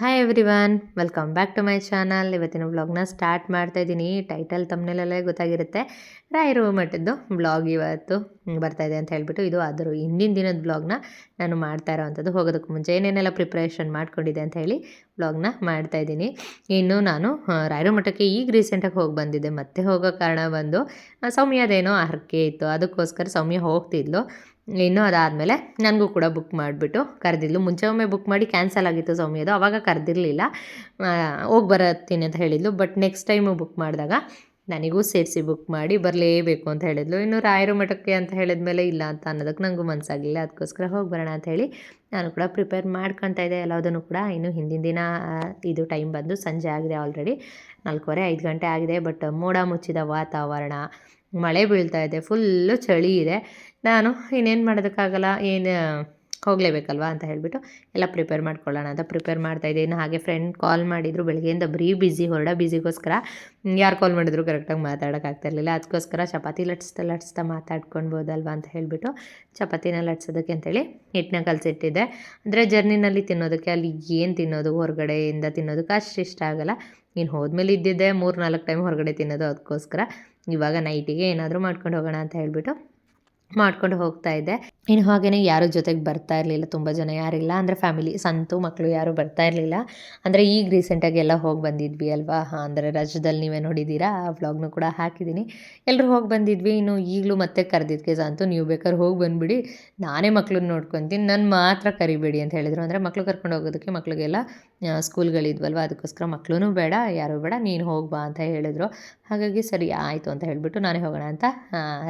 Hi everyone welcome back to my channel ಇವತ್ತಿನ ವ್ಲಾಗ್ನ start ಮಾಡ್ತಾ ಇದ್ದೀನಿ. ಟೈಟಲ್ ತಮ್ಮನೆಲ್ಲೇ ಗೊತ್ತಾಗಿರುತ್ತೆ. ರಾಯರು ಮಟ್ಟದ್ದು ಬ್ಲಾಗ್ ಇವತ್ತು ಬರ್ತಾ ಇದೆ ಅಂತ ಹೇಳ್ಬಿಟ್ಟು ಇದು ಆದರೂ ಹಿಂದಿನ ದಿನದ ಬ್ಲಾಗ್ನ ನಾನು ಮಾಡ್ತಾ ಇರೋವಂಥದ್ದು. ಹೋಗೋದಕ್ಕೆ ಮುಂಚೆ ಏನೇನೆಲ್ಲ ಪ್ರಿಪ್ರೇಷನ್ ಮಾಡ್ಕೊಂಡಿದೆ ಅಂತ ಹೇಳಿ ಬ್ಲಾಗ್ನ ಮಾಡ್ತಾ ಇದ್ದೀನಿ. ಇನ್ನು ನಾನು ರಾಯರ ಮಠಕ್ಕೆ ಈಗ ರೀಸೆಂಟಾಗಿ ಹೋಗಿ ಬಂದಿದ್ದೆ. ಮತ್ತೆ ಹೋಗೋ ಕಾರಣ ಬಂದು ಸೌಮ್ಯದೇನೋ ಹರಕೆ ಇತ್ತು. ಅದಕ್ಕೋಸ್ಕರ ಸೌಮ್ಯ ಹೋಗ್ತಿದ್ಲು. ಇನ್ನು ಅದಾದಮೇಲೆ ನನಗೂ ಕೂಡ ಬುಕ್ ಮಾಡಿಬಿಟ್ಟು ಕರೆದಿದ್ಲು. ಮುಂಚೆ ಒಮ್ಮೆ ಬುಕ್ ಮಾಡಿ ಕ್ಯಾನ್ಸಲ್ ಆಗಿತ್ತು ಸೌಮ್ಯ ಅದು, ಅವಾಗ ಕರೆದಿರಲಿಲ್ಲ. ಹೋಗಿ ಬರತ್ತೀನಿ ಅಂತ ಹೇಳಿದ್ಲು. ಬಟ್ ನೆಕ್ಸ್ಟ್ ಟೈಮು ಬುಕ್ ಮಾಡಿದಾಗ ನನಗೂ ಸೇರಿಸಿ ಬುಕ್ ಮಾಡಿ ಬರಲೇಬೇಕು ಅಂತ ಹೇಳಿದ್ಲು. ಇನ್ನು ರಾಯರು ಮಠಕ್ಕೆ ಅಂತ ಹೇಳಿದ್ಮೇಲೆ ಇಲ್ಲ ಅಂತ ಅನ್ನೋದಕ್ಕೆ ನನಗೂ ಮನಸ್ಸಾಗಲಿಲ್ಲ ಅದಕ್ಕೋಸ್ಕರ ಹೋಗಿ ಬರೋಣ ಅಂತ ಹೇಳಿ ನಾನು ಕೂಡ ಪ್ರಿಪೇರ್ ಮಾಡ್ಕೊತಾ ಇದ್ದೆ. ಎಲ್ಲದನ್ನು ಕೂಡ ಇನ್ನು ಹಿಂದಿನ ದಿನ ಇದು ಟೈಮ್ ಬಂದು ಸಂಜೆ ಆಗಿದೆ ಆಲ್ರೆಡಿ ನಾಲ್ಕೂವರೆ, ಐದು ಗಂಟೆ ಆಗಿದೆ. ಬಟ್ ಮೋಡ ಮುಚ್ಚಿದ ವಾತಾವರಣ ಮಳೆ ಬೀಳ್ತಾ ಇದೆ ಫುಲ್ಲು ಚಳಿ ಇದೆ. ನಾನು ಇನ್ನೇನು ಮಾಡೋದಕ್ಕಾಗಲ್ಲ ಏನು ಹೋಗಲೇಬೇಕಲ್ವಾ ಅಂತ ಹೇಳಿಬಿಟ್ಟು ಎಲ್ಲ ಪ್ರಿಪೇರ್ ಮಾಡ್ಕೊಳ್ಳೋಣ ಅಂತ ಪ್ರಿಪೇರ್ ಮಾಡ್ತಾ ಇನ್ನು ಹಾಗೆ ಫ್ರೆಂಡ್ ಕಾಲ್ ಮಾಡಿದ್ರು ಬೆಳಗ್ಗೆಯಿಂದ ಬರೀ ಬ್ಯುಸಿ ಹೊರಡ ಬ್ಯುಸಿಗೋಸ್ಕರ ಯಾರು ಕಾಲ್ ಮಾಡಿದ್ರು ಕರೆಕ್ಟಾಗಿ ಮಾತಾಡೋಕ್ಕಾಗ್ತಿರ್ಲಿಲ್ಲ ಅದಕ್ಕೋಸ್ಕರ ಚಪಾತಿ ಲಟ್ಸ್ತಾ ಲಟ್ಸ್ತಾ ಮಾತಾಡ್ಕೊಳ್ಬೋದಲ್ವಾ ಅಂತ ಹೇಳಿಬಿಟ್ಟು ಚಪಾತಿನ ಲಟ್ಸೋದಕ್ಕೆ ಅಂತೇಳಿ ಹಿಟ್ಟನ್ನ ಕಲಸಿಟ್ಟಿದ್ದೆ. ಅಂದರೆ ಜರ್ನಿನಲ್ಲಿ ತಿನ್ನೋದಕ್ಕೆ ಅಲ್ಲಿ ಏನು ತಿನ್ನೋದು, ಹೊರಗಡೆಯಿಂದ ತಿನ್ನೋದಕ್ಕೆ ಅಷ್ಟು ಇಷ್ಟ ಆಗೋಲ್ಲ. ಇನ್ನು ಹೋದ್ಮೇಲೆ ಇದ್ದಿದ್ದೆ ಮೂರು ನಾಲ್ಕು ಟೈಮ್ ಹೊರಗಡೆ ತಿನ್ನೋದು. ಅದಕ್ಕೋಸ್ಕರ ಇವಾಗ ನೈಟಿಗೆ ಏನಾದರೂ ಮಾಡ್ಕೊಂಡು ಹೋಗೋಣ ಅಂತ ಹೇಳಿಬಿಟ್ಟು ಮಾಡ್ಕೊಂಡು ಹೋಗ್ತಾ ಇದ್ದೆ ಇನ್ನು ಹಾಗೆಯೇ ಯಾರು ಜೊತೆಗೆ ಬರ್ತಾ ಇರಲಿಲ್ಲ ತುಂಬ ಜನ ಯಾರಿಲ್ಲ ಅಂದರೆ ಫ್ಯಾಮಿಲಿ ಸಂತು ಮಕ್ಕಳು ಯಾರು ಬರ್ತಾ ಇರಲಿಲ್ಲ. ಅಂದರೆ ಈಗ ರೀಸೆಂಟಾಗಿ ಎಲ್ಲ ಹೋಗಿ ಬಂದಿದ್ವಿ ಅಲ್ವಾ? ಹಾಂ ಅಂದರೆ ರಜದಲ್ಲಿ ನೀವೇ ನೋಡಿದ್ದೀರಾ? ಆ ವ್ಲಾಗ್ನು ಕೂಡ ಹಾಕಿದ್ದೀನಿ. ಎಲ್ಲರೂ ಹೋಗಿ ಬಂದಿದ್ವಿ. ಇನ್ನು ಈಗಲೂ ಮತ್ತೆ ಕರೆದಿದ್ದಕ್ಕೆ ಸಂತು ನೀವು ಬೇಕಾದ್ರೆ ಹೋಗಿ ಬಂದುಬಿಡಿ. ನಾನೇ ಮಕ್ಳನ್ನ ನೋಡ್ಕೊತೀನಿ. ನಾನು ಮಾತ್ರ ಕರಿಬೇಡಿ ಅಂತ ಹೇಳಿದರು. ಅಂದರೆ ಮಕ್ಳು ಕರ್ಕೊಂಡು ಹೋಗೋದಕ್ಕೆ ಮಕ್ಳಿಗೆಲ್ಲ ಆ, ಸ್ಕೂಲ್ಗಳಿದ್ವಲ್ವ ಅದಕ್ಕೋಸ್ಕರ ಮಕ್ಳೂ ಬೇಡ ಯಾರು ಬೇಡ ನೀನು ಹೋಗ್ಬಾ ಅಂತ ಹೇಳಿದರು. ಹಾಗಾಗಿ ಸರಿ ಆಯಿತು ಅಂತ ಹೇಳಿಬಿಟ್ಟು ನಾನೇ ಹೋಗೋಣ ಅಂತ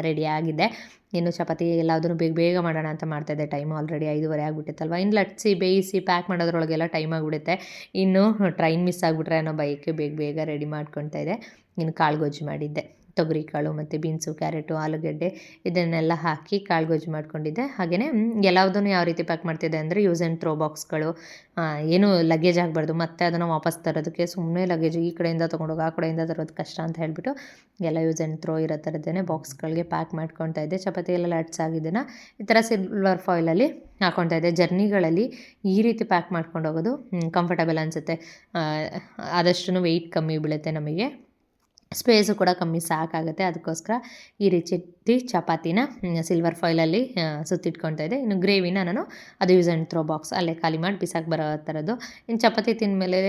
ರೆಡಿ ಆಗಿದ್ದೆ. ಇನ್ನು ಚಪಾತಿ ಎಲ್ಲದನ್ನು ಬೇಗ ಬೇಗ ಮಾಡೋಣ ಅಂತ ಮಾಡ್ತಾಯಿದ್ದೆ ಟೈಮ್ ಆಲ್ರೆಡಿ ಐದುವರೆ ಆಗಿಬಿಟ್ಟಿತ್ತಲ್ವ? ಇನ್ನು ಲಟ್ಸಿ ಬೇಯಿಸಿ ಪ್ಯಾಕ್ ಮಾಡೋದ್ರೊಳಗೆಲ್ಲ ಟೈಮ್ ಆಗಿಬಿಡುತ್ತೆ. ಇನ್ನು ಟ್ರೈನ್ ಮಿಸ್ ಆಗಿಬಿಟ್ರೆ ಅನ್ನೋ ಬೈಕೆ ಬೇಗ ಬೇಗ ರೆಡಿ ಮಾಡ್ಕೊಳ್ತಾ ಇದೆ ಇನ್ನು ಕಾಳು ಗೊಜ್ಜು ಮಾಡಿದ್ದೆ. ತೊಗರಿ ಕಾಳು ಮತ್ತು ಬೀನ್ಸು, ಕ್ಯಾರೆಟು, ಆಲೂಗಡ್ಡೆ ಇದನ್ನೆಲ್ಲ ಹಾಕಿ ಕಾಳು ಗೊಜ್ಜು ಮಾಡಿಕೊಂಡಿದ್ದೆ ಹಾಗೆಯೇ ಎಲ್ಲದನ್ನು ಯಾವ ರೀತಿ ಪ್ಯಾಕ್ ಮಾಡ್ತಿದ್ದೆ ಅಂದರೆ ಯೂಸ್ ಆ್ಯಂಡ್ ಥ್ರೋ ಬಾಕ್ಸ್ಗಳು ಏನು ಲಗೇಜ್ ಆಗಬಾರ್ದು. ಮತ್ತೆ ಅದನ್ನು ವಾಪಸ್ ತರೋದಕ್ಕೆ ಸುಮ್ಮನೆ ಲಗೇಜ್ ಈ ಕಡೆಯಿಂದ ತೊಗೊಂಡೋಗಿ, ಆ ಕಡೆಯಿಂದ ತರೋದು ಕಷ್ಟ ಅಂತ ಹೇಳಿಬಿಟ್ಟು ಎಲ್ಲ ಯೂಸ್ ಆ್ಯಂಡ್ ಥ್ರೋ ಇರೋ ಥರದ್ದೇ ಬಾಕ್ಸ್ಗಳಿಗೆ ಪ್ಯಾಕ್ ಮಾಡ್ಕೊತಾ ಇದ್ದೆ. ಚಪಾತಿ ಎಲ್ಲ ಲಟ್ಸ್ ಆಗಿದ್ದನ್ನು ಈ ಥರ ಸಿಲ್ವರ್ ಫಾಯಿಲಲ್ಲಿ ಹಾಕ್ಕೊತಾ ಇದ್ದೆ. ಜರ್ನಿಗಳಲ್ಲಿ ಈ ರೀತಿ ಪ್ಯಾಕ್ ಮಾಡ್ಕೊಂಡು ಹೋಗೋದು ಕಂಫರ್ಟಬಲ್ ಅನಿಸುತ್ತೆ. ಆದಷ್ಟು ವೆಯ್ಟ್ ಕಮ್ಮಿ ಬೀಳುತ್ತೆ ನಮಗೆ. ಸ್ಪೇಸು ಕೂಡ ಕಮ್ಮಿ ಸಾಕಾಗುತ್ತೆ. ಅದಕ್ಕೋಸ್ಕರ ಈ ರೀತಿ ಚಪಾತಿನ ಸಿಲ್ವರ್ ಫಾಯ್ಲಲ್ಲಿ ಸುತ್ತಿಟ್ಕೊತಾ ಇದ್ದೆ ಇನ್ನು ಗ್ರೇವಿನ ನಾನು ಅದು ಯೂಸ್ ಆ್ಯಂಡ್ ಥ್ರೋ ಬಾಕ್ಸ್ ಅಲ್ಲೇ ಖಾಲಿ ಮಾಡಿ ಬಿಸಾಕಿ ಬರೋ ಥರದ್ದು ಇನ್ನು ಚಪಾತಿ ತಿಂದಮೇಲೆ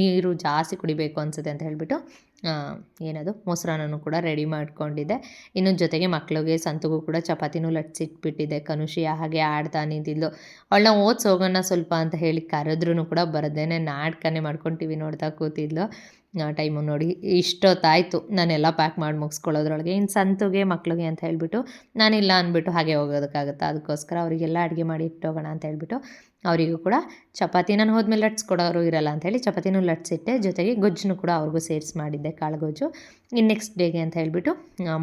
ನೀರು ಜಾಸ್ತಿ ಕುಡಿಬೇಕು ಅನಿಸುತ್ತೆ ಅಂತ ಹೇಳಿಬಿಟ್ಟು ಏನದು ಮೊಸರನ್ನೂ ಕೂಡ ರೆಡಿ ಮಾಡಿಕೊಂಡಿದ್ದೆ. ಇನ್ನು ಜೊತೆಗೆ ಮಕ್ಕಳಿಗೆ ಸಂತಗೂ ಕೂಡ ಚಪಾತಿನೂ ಲಟ್ಸಿಟ್ಬಿಟ್ಟಿದ್ದೆ ಕನುಷಿ ಹಾಗೆ ಆಡ್ತಾ ನಿಂತಿದ್ಲು. ಅವಳನ್ನ ಓದ್ಸೋಗೋಣ ಸ್ವಲ್ಪ ಅಂತ ಹೇಳಿ ಕರೆದ್ರೂ ಕೂಡ ಬರದೇನೆ ನಾಟಕನೇ ಮಾಡ್ಕೊಂಡು ಟಿ ನೋಡ್ತಾ ಕೂತಿದ್ಲು. ಟೈಮು ನೋಡಿ ಇಷ್ಟೊತ್ತಾಯಿತು. ನಾನೆಲ್ಲ ಪ್ಯಾಕ್ ಮಾಡಿ ಮುಗಿಸ್ಕೊಳ್ಳೋದ್ರೊಳಗೆ. ಇನ್ನು ಸಂತುಗೆ, ಮಕ್ಳಿಗೆ ಅಂತ ಹೇಳಿಬಿಟ್ಟು ನಾನಿಲ್ಲ ಅಂದ್ಬಿಟ್ಟು ಹಾಗೆ ಹೋಗೋದಕ್ಕಾಗುತ್ತಾ? ಅದಕ್ಕೋಸ್ಕರ ಅವರಿಗೆಲ್ಲ ಅಡುಗೆ ಮಾಡಿ ಇಟ್ಟೋಗೋಣ ಅಂತ ಹೇಳ್ಬಿಟ್ಟು ಅವರಿಗೂ ಕೂಡ ಚಪಾತಿ ನಾನು ಹೋದ್ಮೇಲೆ ಲಟ್ಸ್ಕೊಡೋರು ಇರಲ್ಲ ಅಂಥೇಳಿ ಚಪಾತಿನೂ ಲಟ್ಸಿಟ್ಟೆ ಜೊತೆಗೆ ಗೊಜ್ಜನ್ನು ಕೂಡ ಅವ್ರಿಗೂ ಸೇರಿಸಿ ಮಾಡಿದ್ದೆ ಕಾಳು ಗೊಜ್ಜು ಇನ್ನು ನೆಕ್ಸ್ಟ್ ಡೇಗೆ ಅಂತ ಹೇಳಿಬಿಟ್ಟು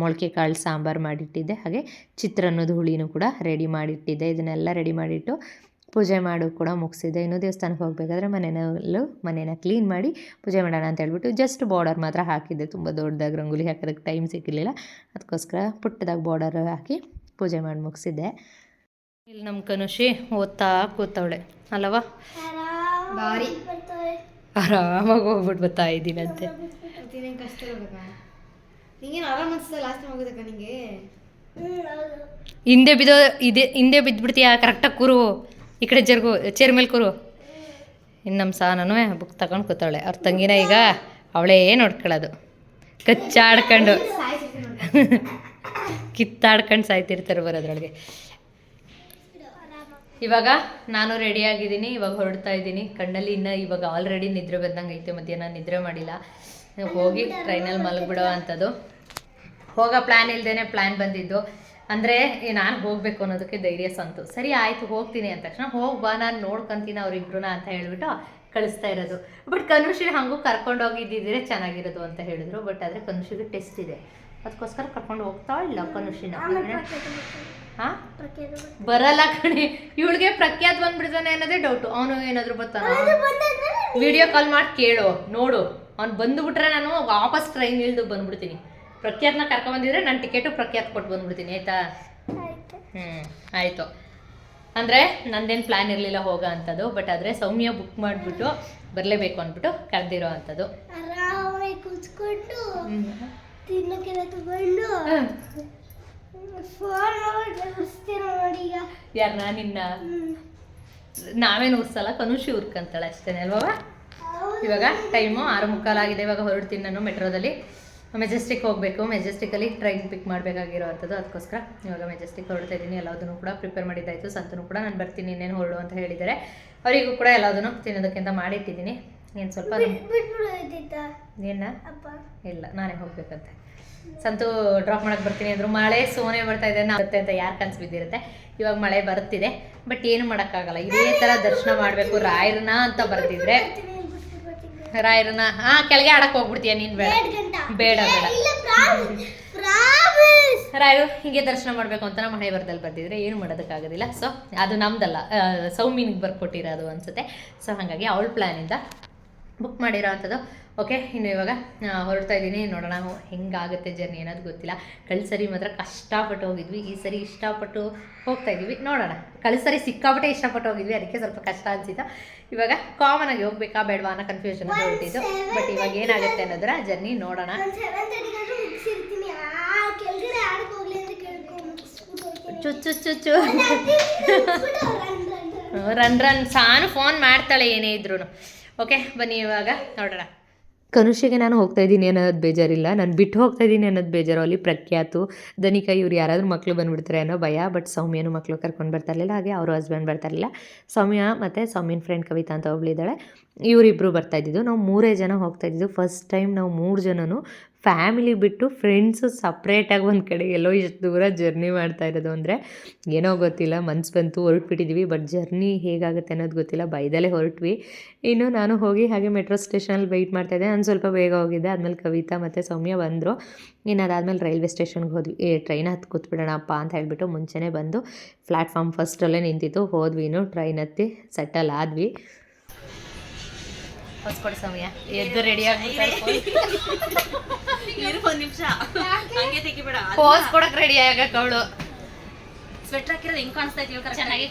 ಮೊಳಕೆ ಕಾಳು ಸಾಂಬಾರು ಮಾಡಿಟ್ಟಿದ್ದೆ. ಹಾಗೆ ಚಿತ್ರಾನ್ನದ ಹುಳಿನೂ ಕೂಡ ರೆಡಿ ಮಾಡಿಟ್ಟಿದ್ದೆ. ಇದನ್ನೆಲ್ಲ ರೆಡಿ ಮಾಡಿಟ್ಟು ಪೂಜೆ ಮಾಡು ಕೂಡ ಮುಗಿಸಿದೆ. ಇನ್ನು ದೇವಸ್ಥಾನಕ್ಕೆ ಹೋಗಬೇಕಾದ್ರೆ ಮನೆಯಲ್ಲೂ ಮನೇನ ಕ್ಲೀನ್ ಮಾಡಿ ಪೂಜೆ ಮಾಡೋಣ ಅಂತ ಹೇಳ್ಬಿಟ್ಟು ಜಸ್ಟ್ ಬಾರ್ಡರ್ ಮಾತ್ರ ಹಾಕಿದ್ದೆ. ತುಂಬ ದೊಡ್ಡದಾಗಿ ರಂಗೋಲಿ ಹಾಕೋದಕ್ಕೆ ಟೈಮ್ ಸಿಕ್ಕಿರಲಿಲ್ಲ ಅದಕ್ಕೋಸ್ಕರ ಪುಟ್ಟದಾಗಿ ಬಾರ್ಡರ್ ಹಾಕಿ ಪೂಜೆ ಮಾಡಿ ಮುಗಿಸಿದ್ದೆ. ಇಲ್ಲಿ ನಮ್ಮ ಕನುಷಿ ಓದ್ತಾ ಕೂತವಳೆ. ಅಲ್ಲವಾ? ಭಾರಿ ಆರಾಮಾಗಿ ಹೋಗ್ಬಿಟ್ಟು ಬರ್ತಾ ಇದ್ದೀನಂತೆ. ಹಿಂದೆ ಬಿದ್ದೋ ಇದೆ ಹಿಂದೆ ಬಿದ್ದುಬಿಡ್ತೀಯಾ? ಕರೆಕ್ಟಾಗಿ ಕೂರು. ಈ ಕಡೆ ಜರ್ಗು, ಚೇರ್ ಮೇಲೆ ಕೂರು. ಇನ್ನು ನಮ್ಮ ಸಾನೂ ಬುಕ್ ತಗೊಂಡು ಕೂತಾಳೆ ಅವ್ರ ತಂಗಿನ ಈಗ ಅವಳೇ ನೋಡ್ಕೊಳ್ಳೋದು ಕಚ್ಚಾಡ್ಕೊಂಡು. ಕಿತ್ತಾಡ್ಕೊಂಡು ಸಾಯ್ತಿರ್ತಾರೆ ಬರೋದ್ರೊಳಗೆ. ಇವಾಗ ನಾನು ರೆಡಿ ಆಗಿದ್ದೀನಿ, ಇವಾಗ ಹೊರಡ್ತಾ ಇದ್ದೀನಿ. ಕಣ್ಣಲ್ಲಿ ಇನ್ನು ಇವಾಗ ಆಲ್ರೆಡಿ ನಿದ್ರೆ ಬಂದಂಗೆ ಐತೆ. ಮಧ್ಯಾಹ್ನ ನಿದ್ರೆ ಮಾಡಿಲ್ಲ. ಹೋಗಿ ಟ್ರೈನಲ್ಲಿ ಮಲಗಿಬಿಡೋ ಅಂಥದ್ದು. ಹೋಗೋ ಪ್ಲ್ಯಾನ್ ಇಲ್ದೇನೆ ಪ್ಲ್ಯಾನ್ ಬಂದಿದ್ದು. ಅಂದರೆ ನಾನು ಹೋಗಬೇಕು ಅನ್ನೋದಕ್ಕೆ ಧೈರ್ಯ ಸಂತು. ಸರಿ ಆಯಿತು ಹೋಗ್ತೀನಿ ಅಂದ ತಕ್ಷಣ ಹೋಗಿ ಬಾ ನಾನು ನೋಡ್ಕೊಂತೀನಿ ಅವ್ರಿಬ್ರು ಅಂತ ಹೇಳ್ಬಿಟ್ಟು ಕಳಿಸ್ತಾ ಇರೋದು. ಬಟ್ ಕನುಷಿನ ಹಾಗೂ ಕರ್ಕೊಂಡು ಹೋಗಿದ್ದಿದ್ರೆ ಚೆನ್ನಾಗಿರೋದು ಅಂತ ಹೇಳಿದ್ರು. ಬಟ್ ಆದರೆ ಕನುಷಿಗೆ ಟೆಸ್ಟ್ ಇದೆ. ಅದಕ್ಕೋಸ್ಕರ ಕರ್ಕೊಂಡು ಹೋಗ್ತಾ ಇಲ್ಲ ಕನುಷಿನ ಹಾಂ? ಬರಲ್ಲ ಕಣೆ. ಇವಳಿಗೆ ಪ್ರಖ್ಯಾತ್ ಬಂದ್ಬಿಡ್ತಾನೆ ಅನ್ನೋದೇ ಡೌಟು ಅವನು ಏನಾದ್ರು ಬರ್ತಾನ? ವಿಡಿಯೋ ಕಾಲ್ ಮಾಡಿ ಕೇಳು. ನೋಡು. ಅವ್ನು ಬಂದುಬಿಟ್ರೆ ನಾನು ವಾಪಸ್ ಟ್ರೈನ್ ಇಳಿದು ಬಂದ್ಬಿಡ್ತೀನಿ. ಪ್ರಖ್ಯಾತ್ನ ಕರ್ಕೊಂಬಂದಿದ್ರೆ ನಾನು ಟಿಕೆಟು ಪ್ರಖ್ಯಾತ್ ಕೊಟ್ಟು ಬಂದ್ಬಿಡ್ತೀನಿ ಆಯ್ತಾ? ಹ್ಞೂ ಆಯಿತು. ಅಂದರೆ ನಂದೇನು ಪ್ಲ್ಯಾನ್ ಇರಲಿಲ್ಲ ಹೋಗೋ ಅಂಥದ್ದು ಬಟ್ ಆದರೆ ಸೌಮ್ಯ ಬುಕ್ ಮಾಡಿಬಿಟ್ಟು ಬರಲೇಬೇಕು ಅಂದ್ಬಿಟ್ಟು ಕರೆದಿರೋ ಅಂಥದ್ದು. ಯಾರ ಕೂತ್ಕೊಂಡು ಯಾರನ್ನ ನಿನ್ನ? ನಾವೇನು ಉರ್ಸಲ್ಲ ಕನುಷಿ ಉರ್ಕಂತಾಳೆ ಅಷ್ಟೇನೆ ಅಲ್ವಾ ಇವಾಗ ಟೈಮು ಆರು ಮುಕ್ಕಾಲಾಗಿದೆ ಇವಾಗ ಹೊರಡ್ತೀನಿ ನಾನು ಮೆಟ್ರೋದಲ್ಲಿ ಮೆಜೆಸ್ಟಿಕ್ ಹೋಗಬೇಕು. ಮೆಜೆಸ್ಟಿಕಲ್ಲಿ ಟ್ರೈನ್ ಪಿಕ್ ಮಾಡಬೇಕಾಗಿರೋ ಅಂಥದ್ದು ಅದಕ್ಕೋಸ್ಕರ ಇವಾಗ ಮೆಜೆಸ್ಟಿಕ್ ಹೊರಡ್ತಾ ಇದ್ದೀನಿ. ಎಲ್ಲದನ್ನು ಕೂಡ ಪ್ರಿಪೇರ್ ಮಾಡಿದ್ದಾಯಿತು. ಸಂತನು ಕೂಡ ನಾನು ಬರ್ತೀನಿ. ಇನ್ನೇನು ಹೊರಡು ಅಂತ ಹೇಳಿದ್ದಾರೆ. ಅವರಿಗೂ ಕೂಡ ಎಲ್ಲದನ್ನು ತಿನ್ನೋದಕ್ಕಿಂತ ಮಾಡಿಟ್ಟಿದ್ದೀನಿ. ಏನು ಸ್ವಲ್ಪ ಏನ? ಇಲ್ಲ ನಾನೇ ಹೋಗ್ಬೇಕಂತೆ. ಸಂತು ಡ್ರಾಪ್ ಮಾಡಕ್ಕೆ ಬರ್ತೀನಿ ಅಂದ್ರು. ಮಳೆ ಸೋನೆ ಬರ್ತಾ ಇದೆ. ಬರುತ್ತೆ ಅಂತ ಯಾರು ಕನ್ಸು ಬಿದ್ದಿರುತ್ತೆ. ಇವಾಗ ಮಳೆ ಬರ್ತಿದೆ. ಬಟ್ ಏನು ಮಾಡೋಕ್ಕಾಗಲ್ಲ. ಇದೇ ಥರ ದರ್ಶನ ಮಾಡಬೇಕು. ರಾಯರನ್ನ ಅಂತ ಬರ್ತಿದ್ರೆ ರಾಯರನ್ನ. ಹಾ ಕೆಳಗೆ ಆಡಕ್ ಹೋಗ್ಬಿಡ್ತೀಯ ನೀನ್ ಬೇಡ. ಬೇಡ ಬೇಡ. ರಾಯರು ಹಿಂಗೆ ದರ್ಶನ ಮಾಡಬೇಕು ಅಂತ ನಮ್ಮ ಮನೆ ಬರ್ದಲ್ಲಿ ಬರ್ತಿದ್ರೆ ಏನು ಮಾಡೋದಕ್ಕಾಗೋದಿಲ್ಲ. ಸೊ ಅದು ನಮ್ದಲ್ಲ. ಸೌಮಿನಿಗೆ ಬರ್ಕೊಟ್ಟಿರೋದು ಅನ್ಸುತ್ತೆ. ಸೊ ಹಾಗಾಗಿ ಅವಳ ಪ್ಲ್ಯಾನಿಂದ ಬುಕ್ ಮಾಡಿರೋ ಅಂಥದ್ದು. ಓಕೆ ಇನ್ನು ಇವಾಗ ಹೊರಡ್ತಾ ಇದ್ದೀನಿ. ನೋಡೋಣ ಹೆಂಗಾಗುತ್ತೆ ಜರ್ನಿ ಅನ್ನೋದು ಗೊತ್ತಿಲ್ಲ. ಕಳ್ಸರಿ ಮಾತ್ರ ಕಷ್ಟಪಟ್ಟು ಹೋಗಿದ್ವಿ. ಈ ಸರಿ ಇಷ್ಟಪಟ್ಟು ಹೋಗ್ತಾ ಇದೀವಿ ನೋಡೋಣ. ಕಳ್ಸರಿ ಸಿಕ್ಕಾಪಟ್ಟೆ ಇಷ್ಟಪಟ್ಟು ಹೋಗಿದ್ವಿ. ಅದಕ್ಕೆ ಸ್ವಲ್ಪ ಕಷ್ಟ ಅನ್ಸಿತ್ತು. ಇವಾಗ ಕಾಮನ್ ಆಗಿ ಹೋಗ್ಬೇಕಾ ಬೇಡವಾ ಅನ್ನೋ ಕನ್ಫ್ಯೂಷನ್ ಹೊರಟಿದ್ದು. ಬಟ್ ಇವಾಗ ಏನಾಗುತ್ತೆ ಅನ್ನೋದ್ರ ಜರ್ನಿ ನೋಡೋಣ. ಚುಚ್ಚು ಚುಚ್ಚು. ರನ್ ರನ್ ಸಾನು ಫೋನ್ ಮಾಡ್ತಾಳೆ ಏನೇ ಇದ್ರು ಓಕೆ ಬನ್ನಿ ಇವಾಗ. ನೋಡೋಣ. ಕನುಷಿಗೆ ನಾನು ಹೋಗ್ತಾ ಇದ್ದೀನಿ ಅನ್ನೋದು ಬೇಜಾರಿಲ್ಲ. ನಾನು ಬಿಟ್ಟು ಹೋಗ್ತಾ ಇದ್ದೀನಿ ಅನ್ನೋದು ಬೇಜಾರು. ಅಲ್ಲಿ ಪ್ರಖ್ಯಾತು ದನಿಕಾ ಇವ್ರು ಯಾರಾದರೂ ಮಕ್ಕಳು ಬಂದುಬಿಡ್ತಾರೆ ಅನ್ನೋ ಭಯ ಬಟ್ ಸೌಮ್ಯನು ಮಕ್ಕಳು ಕರ್ಕೊಂಡು ಬರ್ತಾ ಇರಲಿಲ್ಲ. ಹಾಗೆ ಅವರು ಹಸ್ಬೆಂಡ್ ಬರ್ತಾ ಇರಲಿಲ್ಲ. ಸೌಮ್ಯ ಮತ್ತು ಸೌಮ್ಯನ ಫ್ರೆಂಡ್ ಕವಿತಾ ಅಂತ ಒಬ್ಳಿದ್ದಾಳೆ ಇವರಿಬ್ಬರು ಬರ್ತಾ ಇದ್ದಿದ್ದು. ನಾವು ಮೂರೇ ಜನ ಹೋಗ್ತಾ ಇದ್ದಿದ್ದು. ಫಸ್ಟ್ ಟೈಮ್ ನಾವು ಮೂರು ಜನನು ಫ್ಯಾಮಿಲಿ ಬಿಟ್ಟು ಫ್ರೆಂಡ್ಸು ಸಪ್ರೇಟಾಗಿ ಒಂದು ಕಡೆ ಎಲ್ಲೋ ಎಷ್ಟು ದೂರ ಜರ್ನಿ ಮಾಡ್ತಾ ಇರೋದು ಅಂದರೆ ಏನೋ ಗೊತ್ತಿಲ್ಲ, ಮನ್ಸು ಬಂತು ಹೊರಟುಬಿಟ್ಟಿದ್ದೀವಿ ಬಟ್ ಜರ್ನಿ ಹೇಗಾಗುತ್ತೆ ಅನ್ನೋದು ಗೊತ್ತಿಲ್ಲ. ಬೈದಲ್ಲೇ ಹೊರಟ್ವಿ. ಇನ್ನು ನಾನು ಹೋಗಿ ಹಾಗೆ ಮೆಟ್ರೋ ಸ್ಟೇಷನಲ್ಲಿ ವೆಯ್ಟ್ ಮಾಡ್ತಾಯಿದ್ದೆ ನಾನು ಸ್ವಲ್ಪ ಬೇಗ ಹೋಗಿದ್ದೆ. ಆದಮೇಲೆ ಕವಿತಾ ಮತ್ತು ಸೌಮ್ಯ ಬಂದರು. ಇನ್ನು ಅದಾದಮೇಲೆ ರೈಲ್ವೆ ಸ್ಟೇಷನ್ಗೆ ಹೋದ್ವಿ. ಏ ಟ್ರೈನ್ ಹತ್ತು ಕೂತ್ಬಿಡೋಣಪ್ಪ ಅಂತ ಹೇಳಿಬಿಟ್ಟು ಮುಂಚೆನೇ ಬಂದು ಪ್ಲ್ಯಾಟ್ಫಾರ್ಮ್ ಫಸ್ಟಲ್ಲೇ ನಿಂತಿತ್ತು. ಹೋದ್ವಿ ಇನ್ನು ಟ್ರೈನ್ ಹತ್ತಿ ಸೆಟಲ್ ಆದ್ವಿ. ಹೊಸ್ಕೊಡು ಸಮಯ ಎದ್ದು ರೆಡಿ ಇರು ಒಂದ್ ನಿಮಿಷ. ಹಂಗೆ ತೆಗಿಬೇಡ. ಪೋಸ್ ಕೊಡಕ್ ರೆಡಿ ಆಗಕ್ ಅವಳು. ಸ್ವೆಟರ್ ಹಾಕಿರೋದು ಹೆಂಗ್ ಕಾಣಿಸ್ತಾ ಇದೀವಿ ಚೆನ್ನಾಗಿ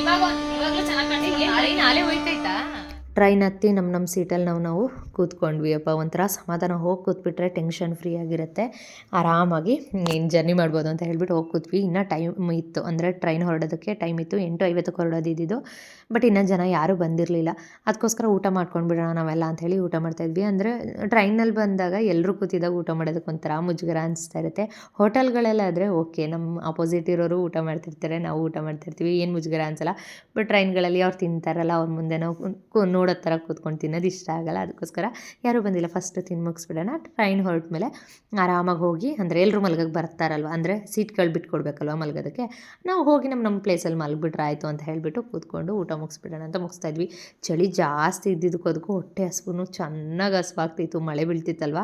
ಇವಾಗ ಇವಾಗ್ಲೂ ಚೆನ್ನಾಗಿ ಕಾಣಿಸ್ತಾ ನಾಳೆ ಹೋಯ್ತೈತಾ? ಟ್ರೈನ್ ಹತ್ತಿ ನಮ್ಮ ನಮ್ಮ ಸೀಟಲ್ಲಿ ನಾವು ನಾವು ಕೂತ್ಕೊಂಡ್ವಿ ಅಪ್ಪ. ಒಂಥರ ಸಮಾಧಾನ ಹೋಗಿ ಕೂತ್ಬಿಟ್ರೆ ಟೆನ್ಷನ್ ಫ್ರೀ ಆಗಿರುತ್ತೆ. ಆರಾಮಾಗಿ ಏನು ಜರ್ನಿ ಮಾಡ್ಬೋದು ಅಂತ ಹೇಳ್ಬಿಟ್ಟು ಹೋಗಿ ಕೂತ್ವಿ. ಇನ್ನೂ ಟೈಮ್ ಇತ್ತು. ಅಂದರೆ ಟ್ರೈನ್ ಹೊರಡೋದಕ್ಕೆ ಟೈಮ್ ಇತ್ತು. ಎಂಟು ಐವತ್ತಕ್ಕೆ ಹೊರಡೋದಿದ್ದು ಬಟ್ ಇನ್ನೂ ಜನ ಯಾರೂ ಬಂದಿರಲಿಲ್ಲ. ಅದಕ್ಕೋಸ್ಕರ ಊಟ ಮಾಡ್ಕೊಂಡು ಬಿಡೋಣ ನಾವೆಲ್ಲ ಅಂಥೇಳಿ ಊಟ ಮಾಡ್ತಾಯಿದ್ವಿ ಅಂದರೆ ಟ್ರೈನಲ್ಲಿ ಬಂದಾಗ ಎಲ್ಲರೂ ಕೂತಿದ್ದಾಗ ಊಟ ಮಾಡೋದಕ್ಕೆ ಒಂಥರ ಮುಜುಗರ ಅನಿಸ್ತಾ ಇರುತ್ತೆ. ಹೋಟೆಲ್ಗಳೆಲ್ಲ ಆದರೆ ಓಕೆ. ನಮ್ಮ ಅಪೋಸಿಟ್ ಇರೋರು ಊಟ ಮಾಡ್ತಿರ್ತಾರೆ. ನಾವು ಊಟ ಮಾಡ್ತಿರ್ತೀವಿ. ಏನು ಮುಜುಗರ ಅನ್ಸಲ್ಲ. ಬಟ್ ಟ್ರೈನ್ಗಳಲ್ಲಿ ಅವ್ರು ತಿಂತಾರಲ್ಲ. ಅವ್ರ ಮುಂದೆ ನಾವು ನೋಡೋ ಥರ ಕೂತ್ಕೊಂಡು ತಿನ್ನೋದು ಇಷ್ಟ ಆಗಲ್ಲ. ಅದಕ್ಕೋಸ್ಕರ ಯಾರೂ ಬಂದಿಲ್ಲ. ಫಸ್ಟ್ ತಿಂದು ಮುಗಿಸ್ಬಿಡೋಣ. ಟ್ರೈನ್ ಹೊರಟ ಮೇಲೆ ಆರಾಮಾಗಿ ಹೋಗಿ, ಅಂದರೆ ಎಲ್ಲರೂ ಮಲ್ಗಕ್ಕೆ ಬರ್ತಾರಲ್ವ? ಅಂದರೆ ಸೀಟ್ಗಳು ಬಿಟ್ಕೊಡ್ಬೇಕಲ್ವ ಮಲ್ಗೋದಕ್ಕೆ? ನಾವು ಹೋಗಿ ನಮ್ಮ ನಮ್ಮ ಪ್ಲೇಸಲ್ಲಿ ಮಲ್ಗಿಬಿಟ್ರೆ ಆಯಿತು ಅಂತ ಹೇಳಿಬಿಟ್ಟು ಕೂತ್ಕೊಂಡು ಊಟ ಮುಗಿಸ್ಬಿಡೋಣ ಅಂತ ಮುಗಿಸ್ತಾ ಇದ್ವಿ. ಚಳಿ ಜಾಸ್ತಿ ಇದ್ದಿದ್ದಕ್ಕೋದಕ್ಕೂ ಹೊಟ್ಟೆ ಹಸ್ವು ಚೆನ್ನಾಗಿ ಹಸುವಾಗ್ತಿತ್ತು. ಮಳೆ ಬೀಳ್ತಿತ್ತಲ್ವ?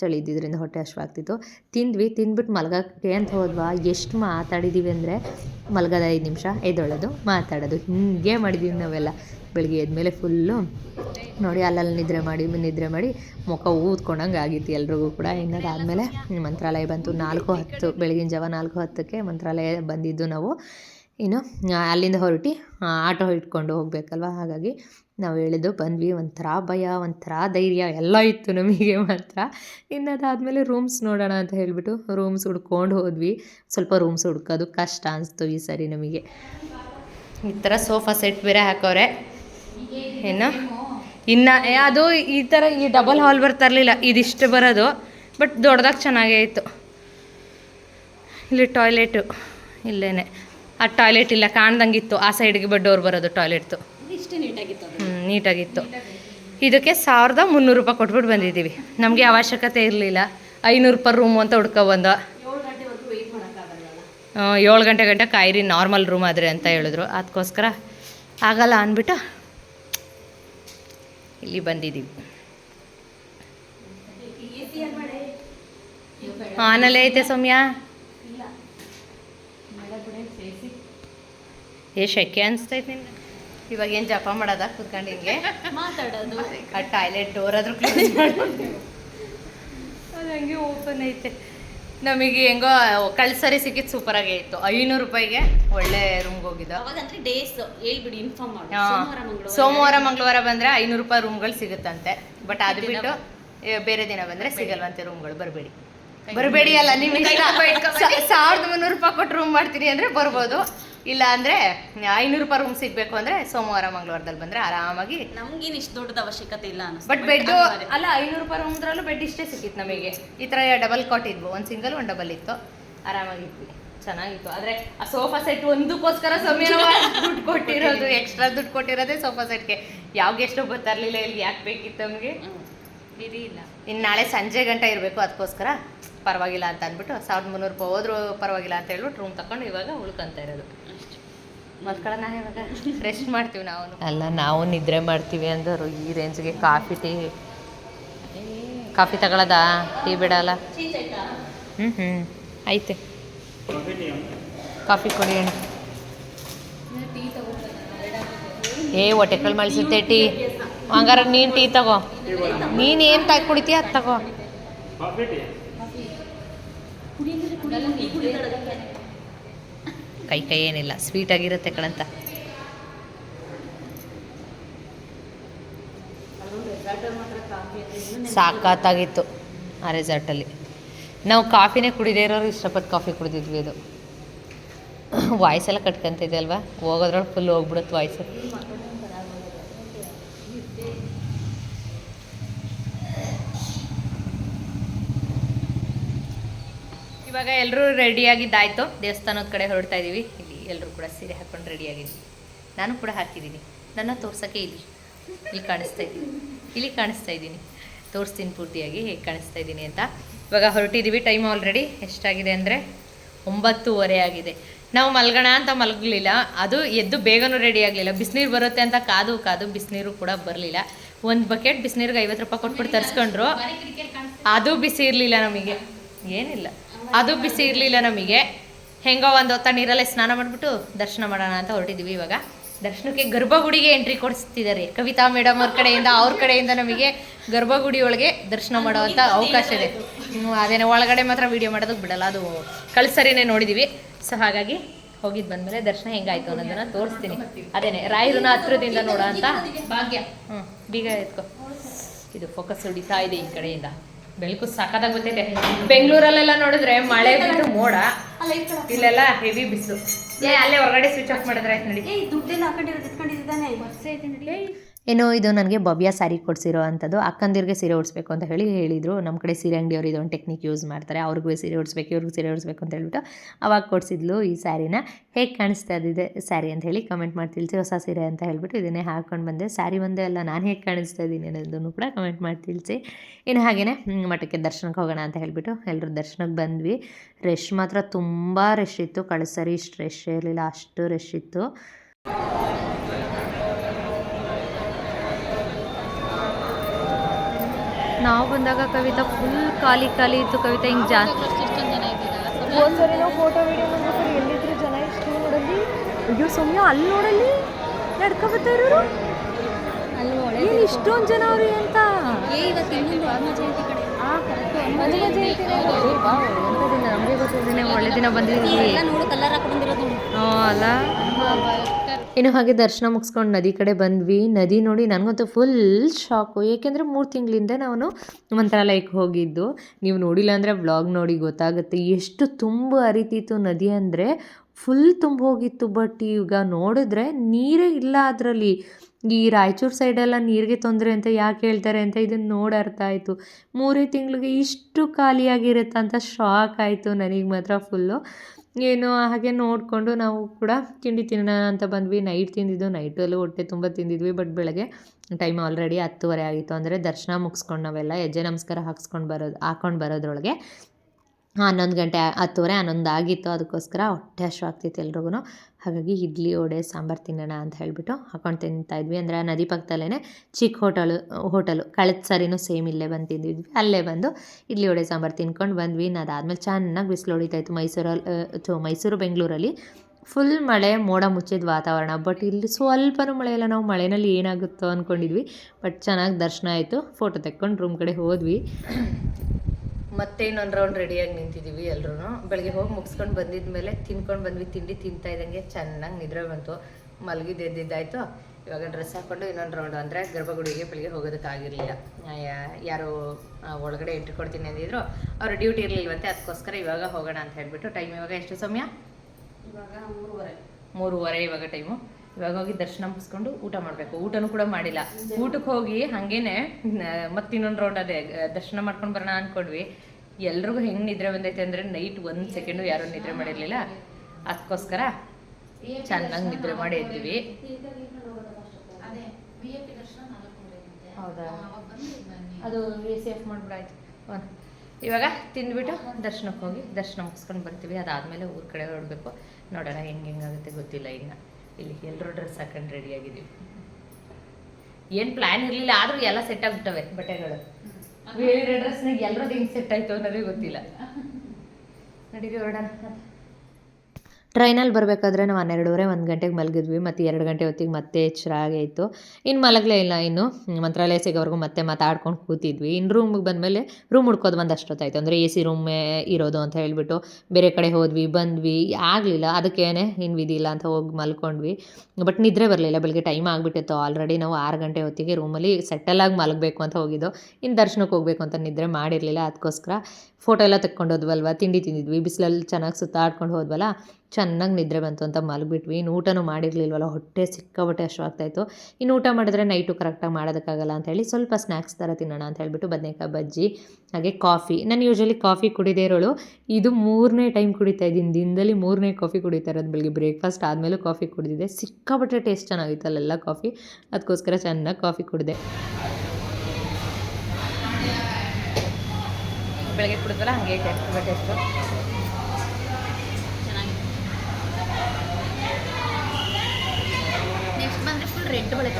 ಚಳಿ ಇದ್ದಿದ್ದರಿಂದ ಹೊಟ್ಟೆ ಹಶ್ವಾಗ್ತಿತ್ತು ತಿಂದ್ವಿ ತಿಂದ್ಬಿಟ್ಟು ಮಲಗಕ್ಕೆ ಅಂತ ಹೋದ್ವಾ, ಎಷ್ಟು ಮಾತಾಡಿದ್ದೀವಿ ಅಂದರೆ ಮಲ್ಗದ ಐದು ನಿಮಿಷ ಎದ್ದೊಳೋದು ಮಾತಾಡೋದು. ಹಿಂಗೆ ಮಾಡಿದ್ದೀವಿ ನಾವೆಲ್ಲ. ಬೆಳಗ್ಗೆ ಎದ್ಮೇಲೆ ಫುಲ್ಲು ನೋಡಿ ಅಲ್ಲಲ್ಲಿ ನಿದ್ರೆ ಮಾಡಿ ನಿದ್ರೆ ಮಾಡಿ ಮುಖ ಊದ್ಕೊಂಡಂಗೆ ಆಗಿತ್ತು ಎಲ್ರಿಗೂ ಕೂಡ. ಇನ್ನದಾದಮೇಲೆ ಮಂತ್ರಾಲಯ ಬಂತು. ನಾಲ್ಕು ಹತ್ತು, ಬೆಳಗಿನ ಜಾವ ನಾಲ್ಕು ಹತ್ತಕ್ಕೆ ಮಂತ್ರಾಲಯ ಬಂದಿದ್ದು ನಾವು. ಇನ್ನು ಅಲ್ಲಿಂದ ಹೊರಟಿ ಆಟೋ ಇಟ್ಕೊಂಡು ಹೋಗಬೇಕಲ್ವ? ಹಾಗಾಗಿ ನಾವು ಹೇಳಿದ್ದು ಬಂದ್ವಿ, ಒಂಥರ ಭಯ, ಒಂಥರ ಧೈರ್ಯ, ಎಲ್ಲ ಇತ್ತು ನಮಗೆ ಮಾತ್ರ. ಇನ್ನದಾದಮೇಲೆ ರೂಮ್ಸ್ ನೋಡೋಣ ಅಂತ ಹೇಳಿಬಿಟ್ಟು ರೂಮ್ಸ್ ಹುಡ್ಕೊಂಡು ಹೋದ್ವಿ. ಸ್ವಲ್ಪ ರೂಮ್ಸ್ ಹುಡ್ಕೋದು ಕಷ್ಟ ಅನಿಸ್ತು ಈ ಸರಿ ನಮಗೆ. ಈ ಥರ ಸೋಫಾ ಸೆಟ್ ಬೇರೆ ಹಾಕೋರೆ. ಏನು? ಇನ್ನು, ಅದು ಈ ಥರ ಈ ಡಬಲ್ ಹಾಲ್ ಬರ್ತಾ ಇರಲಿಲ್ಲ, ಇದಿಷ್ಟು ಬರೋದು, ಬಟ್ ದೊಡ್ಡದಾಗ ಚೆನ್ನಾಗೇ ಇತ್ತು. ಇಲ್ಲಿ ಟಾಯ್ಲೆಟು, ಇಲ್ಲೇನೆ. ಆ ಟಾಯ್ಲೆಟ್ ಇಲ್ಲ, ಕಾಣ್ದಂಗಿತ್ತು, ಆ ಸೈಡ್ಗೆ ಬಡ್ಡೋರು ಡೋರ್ ಬರೋದು ಟಾಯ್ಲೆಟ್ದು. ಇಷ್ಟು ನೀಟಾಗಿತ್ತು ನೀಟಾಗಿತ್ತು. ಇದಕ್ಕೆ ಸಾವಿರದ ಮುನ್ನೂರು ರೂಪಾಯಿ ಕೊಟ್ಬಿಟ್ಟು ಬಂದಿದ್ದೀವಿ. ನಮಗೆ ಅವಶ್ಯಕತೆ ಇರಲಿಲ್ಲ. ಐನೂರು ರೂಪಾಯಿ ರೂಮು ಅಂತ ಹುಡ್ಕೊಬಂದ ಏಳು ಗಂಟೆ ಗಂಟೆ ಕಾಯಿರಿ ನಾರ್ಮಲ್ ರೂಮ್ ಆದರೆ ಅಂತ ಹೇಳಿದ್ರು. ಅದಕ್ಕೋಸ್ಕರ ಆಗಲ್ಲ ಅಂದ್ಬಿಟ್ಟು ಇಲ್ಲಿ ಬಂದಿದ್ದೀವಿ. ಆನಲ್ಲೇ ಐತೆ ಸೌಮ್ಯ? ಏ ಶೆಕೆ ಅನಿಸ್ತೈತೆ ನಿನ್ಗೆ ಇವಾಗ ಏನು ಜಪ ಮಾಡೋದ? ಕುತ್ಕೊಂಡು ಹಿಂಗೆ. ಮಾತಾಡೋದು. ಆ ಟಾಯ್ಲೆಟ್ ಡೋರ್ ಆದ್ರೂ ಕ್ಲೋಸ್ ಮಾಡಿ ಅದು ಹಂಗೆ ಓಪನ್ ಐತೆ. ನಮಗೆ ಹೆಂಗೋ ಕಳ್ಸರಿ ಸಿಕ್ಕಿದ್ದು ಆಗಿ ಇತ್ತು. ಐನೂರು ರೂಪಾಯಿಗೆ ಒಳ್ಳೆ ರೂಮ್ಗೆ ಹೋಗಿದ್ದು. ಅವಾಗಂದ್ರೆ ಡೇಸ್ ಹೇಳ್ಬಿಡಿ ಇನ್ಫಾರ್ಮ್ ಮಾಡಿ. ಸೋಮವಾರ ಮಂಗಳವಾರ. ಸೋಮವಾರ ಮಂಗಳವಾರ ಬಂದ್ರೆ ಐನೂರು ರೂಪಾಯಿ ರೂಮ್ಗಳು ಸಿಗುತ್ತಂತೆ. ಬಟ್ ಅದು ಬಿಟ್ಟು ಬೇರೆ ದಿನ ಬಂದ್ರೆ ಸಿಗಲ್ವಂತೆ ರೂಮ್ಗಳು ಬರಬೇಡಿ. ಬರಬೇಡಿ ಅಲ್ಲ ನಿಮ್ಗೆ ಸಾವಿರದ ಮುನ್ನೂರು ರೂಪಾಯಿ ಕೊಟ್ಟು ರೂಮ್ ಮಾಡ್ತೀನಿ ಅಂದ್ರೆ ಬರ್ಬೋದು. ಇಲ್ಲ ಅಂದ್ರೆ ಐನೂರು ರೂಪಾಯಿ ರೂಮ್ ಸಿಗ್ಬೇಕು ಅಂದ್ರೆ ಸೋಮವಾರ ಮಂಗಳವಾರದಲ್ಲಿ ಬಂದ್ರೆ ಆರಾಮಾಗಿ. ನಮ್ಗೇನು ಇಷ್ಟು ದೊಡ್ಡದ ಅವಶ್ಯಕತೆ ಇಲ್ಲ ಅನಿಸ್ತು ಬಟ್ ಬೆಡ್ ಅಲ್ಲ ಐನೂರು ರೂಪಾಯಿ ರೂಮ್ದ್ರಲ್ಲೂ ಬೆಡ್ ಇಷ್ಟೇ ಸಿಕ್ಕಿತ್ತು ನಮಗೆ. ಈ ತರ ಡಬಲ್ ಕಾಟ್ ಇದ್ವು. ಒಂದು ಸಿಂಗಲ್ ಒಂದು ಡಬಲ್ ಇತ್ತು. ಆರಾಮಾಗಿದ್ವಿ ಚೆನ್ನಾಗಿತ್ತು. ಆದ್ರೆ ಆ ಸೋಫಾ ಸೆಟ್ ಒಂದಕ್ಕೋಸ್ಕರ ಸಮಯ ದುಡ್ಡು ಕೊಟ್ಟಿರೋದು ಎಕ್ಸ್ಟ್ರಾ ದುಡ್ಡು ಕೊಟ್ಟಿರೋದೇ ಸೋಫಾ ಸೆಟ್ಗೆ ಯಾವ ಗೆಸ್ಟ್ ಗೊತ್ತಿರಲಿಲ್ಲ ಇಲ್ಲಿ ಯಾಕೆ ಬೇಕಿತ್ತು ನಮಗೆ. ಬಿಡಿ ಇಲ್ಲ ಇನ್ನು ನಾಳೆ ಸಂಜೆ ಗಂಟೆ ಇರಬೇಕು ಅದಕ್ಕೋಸ್ಕರ. ಪರವಾಗಿಲ್ಲ ಅಂತ ಅಂದ್ಬಿಟ್ಟು ಸಾವಿರದ ಮುನ್ನೂರು ರೂಪಾಯಿ ಹೋದ್ರೂ ಪರವಾಗಿಲ್ಲ ಅಂತ ಹೇಳ್ಬಿಟ್ಟು ರೂಮ್ ತಗೊಂಡು ಇವಾಗ ಉಳ್ಕೊಂತ ಇರೋದು. ರೆಸ್ಟ್ ಮಾಡ್ತೀವಿ ನಾವು ಅಲ್ಲ ನಾವು ನಿದ್ರೆ ಮಾಡ್ತೀವಿ ಅಂದರು ಈ ರೇಂಜ್ಗೆ ಕಾಫಿ ಟೀ ಕಾಫಿ ತಗೊಳ್ಳೋದಾ ಟೀ ಬಿಡಲ್ಲ ಹ್ಞೂ ಹ್ಞೂ ಐತೆ ಕಾಫಿ ಕೊಡಿ ಏ ಹೊಟ್ಟೆ ಕಳ್ ಮಳಿಸುತ್ತೆ ಟೀ ಹಂಗಾರ ನೀನು ಟೀ ತಗೋ ನೀನು ಏನು ತಾಯಿ ಕುಡಿತೀಯ ಅದು ತಗೋ ಕೈ ಕೈ ಏನಿಲ್ಲ. ಸ್ವೀಟ್ ಆಗಿರುತ್ತೆ ಕಣಂತ. ಸಾಕಾತಾಗಿತ್ತು ಆ ರೆಸಾರ್ಟಲ್ಲಿ ನಾವು ಕಾಫಿನೇ ಕುಡಿದೇ ಇರೋರು ಇಷ್ಟಪಟ್ಟು ಕಾಫಿ ಕುಡಿದಿದ್ವಿ ಅದು ವಾಯ್ಸ್ ಎಲ್ಲ ಕಟ್ಕೊಂತಿದೆ ಅಲ್ವಾ? ಹೋಗೋದ್ರೊಳಗೆ ಫುಲ್ ಹೋಗ್ಬಿಡುತ್ತೆ ವಾಯ್ಸು ಇವಾಗ ಎಲ್ಲರೂ ರೆಡಿಯಾಗಿದ್ದಾಯ್ತು. ದೇವಸ್ಥಾನದ ಕಡೆ ಹೊರಡ್ತಾ ಇದ್ದೀವಿ ಇಲ್ಲಿ ಎಲ್ಲರೂ ಕೂಡ ಸೀರೆ ಹಾಕೊಂಡು ರೆಡಿಯಾಗಿದ್ವಿ ನಾನು ಕೂಡ ಹಾಕಿದ್ದೀನಿ. ನನ್ನ ತೋರ್ಸೋಕ್ಕೆ ಇಲ್ಲಿ. ಇಲ್ಲಿ ಕಾಣಿಸ್ತಾ ಇದ್ದೀನಿ. ಇಲ್ಲಿ ಕಾಣಿಸ್ತಾ ಇದ್ದೀನಿ. ತೋರಿಸ್ತೀನಿ ಪೂರ್ತಿಯಾಗಿ, ಹೇಗೆ ಕಾಣಿಸ್ತಾ ಇದ್ದೀನಿ ಅಂತ. ಇವಾಗ ಹೊರಟಿದ್ದೀವಿ ಟೈಮ್ ಆಲ್ರೆಡಿ ಎಷ್ಟಾಗಿದೆ ಅಂದರೆ ಒಂಬತ್ತೂವರೆ ಆಗಿದೆ. ನಾವು ಮಲ್ಗೋಣ ಅಂತ ಮಲಗಲಿಲ್ಲ. ಅದು ಎದ್ದು ಬೇಗನೂ ರೆಡಿ ಆಗಲಿಲ್ಲ. ಬಿಸಿನೀರು ಬರುತ್ತೆ ಅಂತ ಕಾದು ಕಾದು ಬಿಸಿನೀರು ಕೂಡ ಬರಲಿಲ್ಲ. ಒಂದು ಬಕೆಟ್ ಬಿಸಿನೀರಿಗೆ ಐವತ್ತು ರೂಪಾಯಿ ಕೊಟ್ಬಿಟ್ಟು ತರಿಸ್ಕೊಂಡ್ರು. ಅದು ಬಿಸಿ ಇರಲಿಲ್ಲ ನಮಗೆ. ಏನಿಲ್ಲ. ಅದು ಬಿಸಿ ಇರಲಿಲ್ಲ ನಮಗೆ. ಹೆಂಗೋ ಒಂದು ಹೊತ್ತ ನೀರಲ್ಲೇ ಸ್ನಾನ ಮಾಡಿಬಿಟ್ಟು ದರ್ಶನ ಮಾಡೋಣ ಅಂತ ಹೊರಟಿದ್ದೀವಿ ಇವಾಗ. ದರ್ಶನಕ್ಕೆ ಗರ್ಭಗುಡಿಗೆ ಎಂಟ್ರಿ ಕೊಡಿಸ್ತಿದ್ದಾರೆ. ಕವಿತಾ ಮೇಡಮ್ ಅವ್ರ ಕಡೆಯಿಂದ ಅವ್ರ ಕಡೆಯಿಂದ ನಮಗೆ ಗರ್ಭಗುಡಿ ಒಳಗೆ ದರ್ಶನ ಮಾಡುವಂಥ ಅವಕಾಶ ಇದೆ. ಅದೇನೆ ಅದೇನೇ ಒಳಗಡೆ ಮಾತ್ರ ವಿಡಿಯೋ ಮಾಡೋದಕ್ಕೆ ಬಿಡಲ್ಲ ಅದು ಕಳ್ಸರಿನೇ ನೋಡಿದ್ದೀವಿ ಸೊ ಹಾಗಾಗಿ ಹೋಗಿದ್ದು ಬಂದಮೇಲೆ ದರ್ಶನ ಹೆಂಗಾಯ್ತು ಅನ್ನೋದನ್ನ ತೋರಿಸ್ತೀನಿ. ಅದೇನೆ ರಾಯರನ್ನ ಹತ್ರದಿಂದ ನೋಡೋ ಅಂತ. ಭಾಗ್ಯ. ಹ್ಞೂ ಬೀಗ ಎತ್ಕೊ. ಇದು ಫೋಕಸ್ ಹೊಡಿತಾ ಇದೆ ಈ ಕಡೆಯಿಂದ. ಬೆಳಕು ಸಾಕಾದಾಗ ಗೊತ್ತೈತೆ ಬೆಂಗಳೂರಲ್ಲೆಲ್ಲ ನೋಡಿದ್ರೆ ಮಳೆ ಬಿಟ್ಟು ಮೋಡ. ಇಲ್ಲೆಲ್ಲ ಹೆವಿ ಬಿಸಿಲು. ಏ ಅಲ್ಲೇ ಹೊರಗಡೆ ಸ್ವಿಚ್ ಆಫ್ ಮಾಡಿದ್ರೆ ಆಯ್ತು ನೋಡಿ. ದುಡ್ಡೆಲ್ಲ ಹಾಕೊಂಡಿರೋದು ಇಟ್ಕೊಂಡಿದ್ದಾನೆ. ವರ್ಷ ಐತೆ ನೋಡಿ ಏನೋ ಇದು ನನಗೆ ಬಬ್ಯಾ ಸ್ಯಾರಿ ಕೊಡಿಸಿರೋ ಅಂಥದ್ದು, ಅಕ್ಕಂದಿರಿಗೆ ಸೀರೆ ಉಡಿಸ್ಬೇಕು ಅಂತ ಹೇಳಿ ಹೇಳಿದರು. ನಮ್ಮ ಕಡೆ ಸೀರೆ ಅಂಗಡಿಯವರು ಇದೊಂದು ಟೆಕ್ನಿಕ್ ಯೂಸ್ ಮಾಡ್ತಾರೆ. ಅವ್ರಿಗೂ ಸೀರೆ ಉಡಿಸ್ಬೇಕು, ಇವ್ರಿಗೂ ಸೀರೆ ಉಡಿಸ್ಬೇಕು ಅಂತ ಹೇಳ್ಬಿಟ್ಟು ಅವಾಗ ಕೊಡಿಸಿದ್ಲು ಈ ಸ್ಯಾರಿನ ಹೇಗೆ ಕಾಣಿಸ್ತಾ ಇದೆ ಸ್ಯಾರಿ ಅಂತ ಹೇಳಿ ಕಮೆಂಟ್ ಮಾಡಿ ತಿಳಿಸಿ, ಹೊಸ ಸೀರೆ ಅಂತ ಹೇಳಿಬಿಟ್ಟು ಇದನ್ನೇ ಹಾಕ್ಕೊಂಡು ಬಂದೆ. ಸ್ಯಾರಿ ಒಂದೇ ಅಲ್ಲ, ನಾನು ಹೇಗೆ ಕಾಣಿಸ್ತಾ ಇದ್ದೀನಿ ಅನ್ನೋದನ್ನು ಕೂಡ ಕಮೆಂಟ್ ಮಾಡಿ ತಿಳಿಸಿ. ಇನ್ನು ಹಾಗೆಯೇ ಮಠಕ್ಕೆ ದರ್ಶನಕ್ಕೆ ಹೋಗೋಣ ಅಂತ ಹೇಳಿಬಿಟ್ಟು ಎಲ್ಲರೂ ದರ್ಶನಕ್ಕೆ ಬಂದ್ವಿ. ರಶ್ ಮಾತ್ರ ತುಂಬ ರಶ್ ಇತ್ತು. ಕಳಿಸರಿ ಇಷ್ಟು ರಶ್ ಇರಲಿಲ್ಲ, ಅಷ್ಟು ರಶ್ ಇತ್ತು. ನಾವು ಬಂದಾಗ ಕವಿತಾ ಫುಲ್ ಖಾಲಿ ಖಾಲಿ ಇತ್ತು. ಕವಿತಾ ಹಿಂಗೆ ಜಾಸ್ತಿ ಇಷ್ಟೊಂದು ಜನ ಇದ್ದೀರಾ? ಒಂದ್ಸರಿ ನಾವು ಫೋಟೋ ವಿಡಿಯೋ ಮಾಡ್ಬೇಕಾದ್ರೆ ಎಲ್ಲಿದ್ರು ಜನ ಇಷ್ಟು ನೋಡಲ್ಲಿ. ಅಯ್ಯೋ ಸೌಮ್ಯ ಅಲ್ಲಿ ನೋಡಲ್ಲಿ. ನಡ್ಕೊಬತ್ತಾ ಇರೋರು? ಏನು ಇಷ್ಟೊಂದು ಜನ ಅವ್ರಿ ಅಂತ? ನಮಗೆ ಗೊತ್ತಿದ್ದೇನೆ ಒಳ್ಳೆ ದಿನ ಬಂದಿದ್ದೀವಿ ಎಲ್ಲ ನೋಡು ಕಲರ್ ಹಾಕೊಂಡು ಬಂದಿರೋದು ಅಲ್ಲ? ಇನ್ನು ಹಾಗೆ ದರ್ಶನ ಮುಗಿಸ್ಕೊಂಡು ನದಿ ಕಡೆ ಬಂದ್ವಿ. ನದಿ ನೋಡಿ ನನಗಂತೂ ಫುಲ್ ಶಾಕು ಏಕೆಂದರೆ ಮೂರು ತಿಂಗಳಿಂದ ನಾನು ಮಂತ್ರಾಲಯಕ್ಕೆ ಹೋಗಿದ್ದು. ನೀವು ನೋಡಿಲ್ಲ ಅಂದರೆ ವ್ಲಾಗ್ ನೋಡಿ ಗೊತ್ತಾಗುತ್ತೆ. ಎಷ್ಟು ತುಂಬ ಹರಿತಿತ್ತು ನದಿ ಅಂದರೆ ಫುಲ್ ತುಂಬ ಹೋಗಿತ್ತು. ಬಟ್ ಈಗ ನೋಡಿದ್ರೆ ನೀರೇ ಇಲ್ಲ ಅದರಲ್ಲಿ. ಈ ರಾಯಚೂರು ಸೈಡೆಲ್ಲ ನೀರಿಗೆ ತೊಂದರೆ ಅಂತ ಯಾಕೆ ಹೇಳ್ತಾರೆ ಅಂತ ಇದನ್ನು ನೋಡಿ ಅರ್ಥ ಆಯಿತು. ಮೂರೇ ತಿಂಗಳಿಗೆ ಇಷ್ಟು ಖಾಲಿಯಾಗಿರುತ್ತೆ ಅಂತ ಶಾಕ್ ಆಯಿತು ನನಗೆ ಮಾತ್ರ ಫುಲ್ಲು ಏನು ಹಾಗೆ ನೋಡಿಕೊಂಡು ನಾವು ಕೂಡ ತಿಂಡಿ ತಿನ್ನೋಣ ಅಂತ ಬಂದ್ವಿ. ನೈಟ್ ತಿಂದಿದ್ದು. ನೈಟಲ್ಲೂ ಹೊಟ್ಟೆ ತುಂಬ ತಿಂದಿದ್ವಿ. ಬಟ್ ಬೆಳಗ್ಗೆ ಟೈಮ್ ಆಲ್ರೆಡಿ ಹತ್ತುವರೆ ಆಗಿತ್ತು. ಅಂದರೆ ದರ್ಶನ ಮುಗಿಸ್ಕೊಂಡು ನಾವೆಲ್ಲ ಹೆಜ್ಜೆ ನಮಸ್ಕಾರ ಹಾಕ್ಸ್ಕೊಂಡು ಬರೋದು ಹಾಕ್ಕೊಂಡು ಬರೋದ್ರೊಳಗೆ ಹನ್ನೊಂದು ಗಂಟೆ ಹತ್ತುವರೆ, ಹನ್ನೊಂದು ಆಗಿತ್ತು. ಅದಕ್ಕೋಸ್ಕರ ಹೊಟ್ಟೆ ಆಗ್ತಿತ್ತು ಎಲ್ರಿಗೂ ಹಾಗಾಗಿ ಇಡ್ಲಿ, ವಡೆ, ಸಾಂಬಾರು ತಿನ್ನೋಣ ಅಂತ ಹೇಳಿಬಿಟ್ಟು ಹಾಕೊಂಡು ತಿಂತಾ ಇದ್ವಿ. ಅಂದರೆ ನದಿ ಪಕ್ಕದಲ್ಲೇ ಚಿಕ್ಕ ಹೋಟಲು ಹೋಟಲು ಕಳೆದ ಸರಿನೂ ಸೇಮ್ ಇಲ್ಲೇ ಬಂದು ತಿಂದಿದ್ವಿ. ಅಲ್ಲೇ ಬಂದು ಇಡ್ಲಿ, ವಡೆ, ಸಾಂಬಾರು ತಿನ್ಕೊಂಡು ಬಂದ್ವಿ. ಅದಾದಮೇಲೆ ಚೆನ್ನಾಗಿ ಬಿಸಿಲು ಹೊಡಿತಾ ಇತ್ತು ಮೈಸೂರಲ್ಲಿ ಮೈಸೂರು, ಬೆಂಗಳೂರಲ್ಲಿ. ಫುಲ್ ಮಳೆ, ಮೋಡ ಮುಚ್ಚಿದ ವಾತಾವರಣ. ಬಟ್ ಇಲ್ಲಿ ಸ್ವಲ್ಪನೂ ಮಳೆ ಇಲ್ಲ. ನಾವು ಮಳೆಯಲ್ಲಿ ಏನಾಗುತ್ತೋ ಅಂದ್ಕೊಂಡಿದ್ವಿ ಬಟ್ ಚೆನ್ನಾಗಿ ದರ್ಶನ ಆಯಿತು. ಫೋಟೋ ತೆಕ್ಕೊಂಡು ರೂಮ್ ಕಡೆ ಹೋದ್ವಿ. ಮತ್ತೆ ಇನ್ನೊಂದು ರೌಂಡ್ ರೆಡಿಯಾಗಿ ನಿಂತಿದ್ದೀವಿ ಎಲ್ಲರೂ ಬೆಳಗ್ಗೆ ಹೋಗಿ ಮುಗಿಸ್ಕೊಂಡು ಬಂದಿದ್ಮೇಲೆ ತಿನ್ಕೊಂಡು ಬಂದ್ವಿ ತಿಂಡಿ ತಿಂತಾ ಇದ್ದಂಗೆ ಚೆನ್ನಾಗಿ ನಿದ್ರೆ ಬಂತು. ಮಲಗಿದ್ದು ಎದ್ದಿದ್ದಾಯ್ತು. ಇವಾಗ ಡ್ರೆಸ್ ಹಾಕ್ಕೊಂಡು ಇನ್ನೊಂದು ರೌಂಡು ಅಂದರೆ ಗರ್ಭಗುಡಿಗೆ ಬೆಳಿಗ್ಗೆ ಹೋಗೋದಕ್ಕಾಗಿರಲಿಲ್ಲ. ಯಾರು ಒಳಗಡೆ ಎಂಟ್ರಿ ಕೊಡ್ತೀನಿ ಅಂದಿದ್ರು. ಅವ್ರ ಡ್ಯೂಟಿ ಇರಲಿಲ್ವಂತೆ ಅದಕ್ಕೋಸ್ಕರ ಇವಾಗ ಹೋಗೋಣ ಅಂತ ಹೇಳ್ಬಿಟ್ಟು ಟೈಮ್ ಇವಾಗ ಎಷ್ಟು ಸಮಯ? ಮೂರುವರೆ. ಇವಾಗ ಟೈಮು ಇವಾಗ ಹೋಗಿ ದರ್ಶನ ಮುಗಿಸ್ಕೊಂಡು ಊಟ ಮಾಡಬೇಕು. ಊಟನೂ ಕೂಡ ಮಾಡಿಲ್ಲ. ಊಟಕ್ಕೆ ಹೋಗಿ ಹಾಗೇನೆ ಮತ್ತೆ ಇನ್ನೊಂದು ರೌಂಡ್ ಅದೇ ದರ್ಶನ ಮಾಡ್ಕೊಂಡು ಬರೋಣ ಅನ್ಕೊಂಡ್ವಿ. ಎಲ್ರಿಗೂ ಹೆಂಗೆ ನಿದ್ರೆ ಬಂದೈತೆ ಅಂದರೆ ನೈಟ್ ಒಂದು ಸೆಕೆಂಡು ಯಾರೂ ನಿದ್ರೆ ಮಾಡಿರಲಿಲ್ಲ. ಅದಕ್ಕೋಸ್ಕರ ಚೆನ್ನಾಗಿ ನಿದ್ರೆ ಮಾಡಿ ಎದ್ದಿವಿ ಹೌದಾ? ಅದು ಮಾಡಿಬಿಡಾಯ್ತು. ಇವಾಗ ತಿಂದ್ಬಿಟ್ಟು ದರ್ಶನಕ್ಕೆ ಹೋಗಿ ದರ್ಶನ ಮುಗಿಸ್ಕೊಂಡು ಬರ್ತೀವಿ. ಅದಾದಮೇಲೆ ಊರ ಕಡೆ ಹೊರಡಬೇಕು. ನೋಡೋಣ ಹೆಂಗೆ ಹೆಂಗಾಗುತ್ತೆ ಗೊತ್ತಿಲ್ಲ ಇನ್ನು. ಇಲ್ಲಿ ಎಲ್ಲರೂ ಡ್ರೆಸ್ ಹಾಕೊಂಡು ರೆಡಿ ಆಗಿದ್ದೀವಿ. ಏನು ಪ್ಲ್ಯಾನ್ ಇರಲಿಲ್ಲ ಆದರೂ ಎಲ್ಲ ಸೆಟ್ ಆಗಿಬಿಟ್ಟವೆ ಬಟ್ಟೆಗಳು. ಬೇರೆ ಡ್ರೆಸ್ನಾಗ ಎಲ್ಲರೂ ಹೆಂಗೆ ಸೆಟ್ ಆಯಿತು ಅನ್ನೋದೇ ಗೊತ್ತಿಲ್ಲ. ನಡೀರಿ ಹೊರಡೋಣ. ಟ್ರೈನಲ್ಲಿ ಬರಬೇಕಾದ್ರೆ ನಾವು ಹನ್ನೆರಡುವರೆ, ಒಂದು ಗಂಟೆಗೆ ಮಲಗಿದ್ವಿ. ಮತ್ತು ಎರಡು ಗಂಟೆ ಹೊತ್ತಿಗೆ ಮತ್ತೆ ಎಚ್ಚರ ಆಗೈತು ಇನ್ನು ಮಲಗಲೇ ಇಲ್ಲ, ಇನ್ನು ಮಂತ್ರಾಲಯ ಸಿಗೋವರೆಗೂ ಮತ್ತೆ ಮಾತಾಡ್ಕೊಂಡು ಕೂತಿದ್ವಿ. ಇನ್ನು ರೂಮಿಗೆ ಬಂದಮೇಲೆ ರೂಮ್ ಹುಡ್ಕೋದು ಬಂದು ಅಷ್ಟೊತ್ತಾಯ್ತು. ಅಂದರೆ ಎ ಸಿ ರೂಮೇ ಇರೋದು ಅಂತ ಹೇಳಿಬಿಟ್ಟು ಬೇರೆ ಕಡೆ ಹೋದ್ವಿ, ಬಂದ್ವಿ. ಆಗಲಿಲ್ಲ, ಅದಕ್ಕೇನೆ ಇನ್ನು ವಿಧಿ ಇಲ್ಲ ಅಂತ ಹೋಗಿ ಮಲ್ಕೊಂಡ್ವಿ. ಬಟ್ ನಿದ್ರೆ ಬರಲಿಲ್ಲ, ಬೆಳಗ್ಗೆ ಟೈಮ್ ಆಗಿಬಿಟ್ಟಿತ್ತು. ಆಲ್ರೆಡಿ ನಾವು ಆರು ಗಂಟೆ ಹೊತ್ತಿಗೆ ರೂಮಲ್ಲಿ ಸೆಟಲಾಗಿ ಮಲಗಬೇಕು ಅಂತ ಹೋಗಿದ್ದು. ಇನ್ನು ದರ್ಶನಕ್ಕೆ ಹೋಗಬೇಕು ಅಂತ ನಿದ್ರೆ ಮಾಡಿರಲಿಲ್ಲ. ಅದಕ್ಕೋಸ್ಕರ ಫೋಟೋ ಎಲ್ಲ ತೆಕ್ಕೊಂಡೋದ್ವಲ್ವ? ತಿಂಡಿ ತಿಂದಿದ್ವಿ. ಬಿಸಿಲಲ್ಲಿ ಚೆನ್ನಾಗಿ ಸುತ್ತಾಡ್ಕೊಂಡು ಹೋದ್ವಲ್ಲ? ಚೆನ್ನಾಗಿ ನಿದ್ರೆ ಬಂತು ಅಂತ ಮಲಗಿಬಿಟ್ವಿ. ಇನ್ನು ಊಟನೂ ಮಾಡಿರಲಿಲ್ವಲ್ಲ, ಹೊಟ್ಟೆ ಸಿಕ್ಕಾಬಟ್ಟೆ ಅಷ್ಟವಾಗ್ತಾಯಿತ್ತು ಇನ್ನು ಊಟ ಮಾಡಿದ್ರೆ ನೈಟು ಕರೆಕ್ಟಾಗಿ ಮಾಡೋದಕ್ಕಾಗಲ್ಲ ಅಂತ ಹೇಳಿ ಸ್ವಲ್ಪ ಸ್ನ್ಯಾಕ್ಸ್ ಥರ ತಿನ್ನೋಣ ಅಂತ ಹೇಳಿಬಿಟ್ಟು ಬದನೇಕಾಯಿ ಬಜ್ಜಿ, ಹಾಗೆ ಕಾಫಿ ನಾನು ಯೂಶ್ವಲಿ ಕಾಫಿ ಕುಡಿದೇ ಇರೋಳು. ಇದು ಮೂರನೇ ಟೈಮ್ ಕುಡಿತಾ ಇದ್ದೀನಿ. ದಿನದಲ್ಲಿ ಮೂರನೇ ಕಾಫಿ ಕುಡಿತಾ ಇರೋದು ಬೆಳಿಗ್ಗೆ ಬ್ರೇಕ್ಫಾಸ್ಟ್ ಆದಮೇಲೆ ಕಾಫಿ ಕುಡಿದಿದೆ ಸಿಕ್ಕಾಪಟ್ಟೆ ಟೇಸ್ಟ್ ಚೆನ್ನಾಗಿತ್ತು ಅಲ್ಲೆಲ್ಲ ಕಾಫಿ ಅದಕ್ಕೋಸ್ಕರ ಚೆನ್ನಾಗಿ ಕಾಫಿ ಕುಡಿದೆ. ಬೆಳಗ್ಗೆ ಕುಡಿದ್ವಲ್ಲ, ಹಾಗೆ ಟೇಸ್ಟ್ ಟೇಸ್ಟು ನೆಕ್ಸ್ಟ್ ಬಂದ್ರೆ ಫುಲ್ ರೆಡ್ ಬಳೆ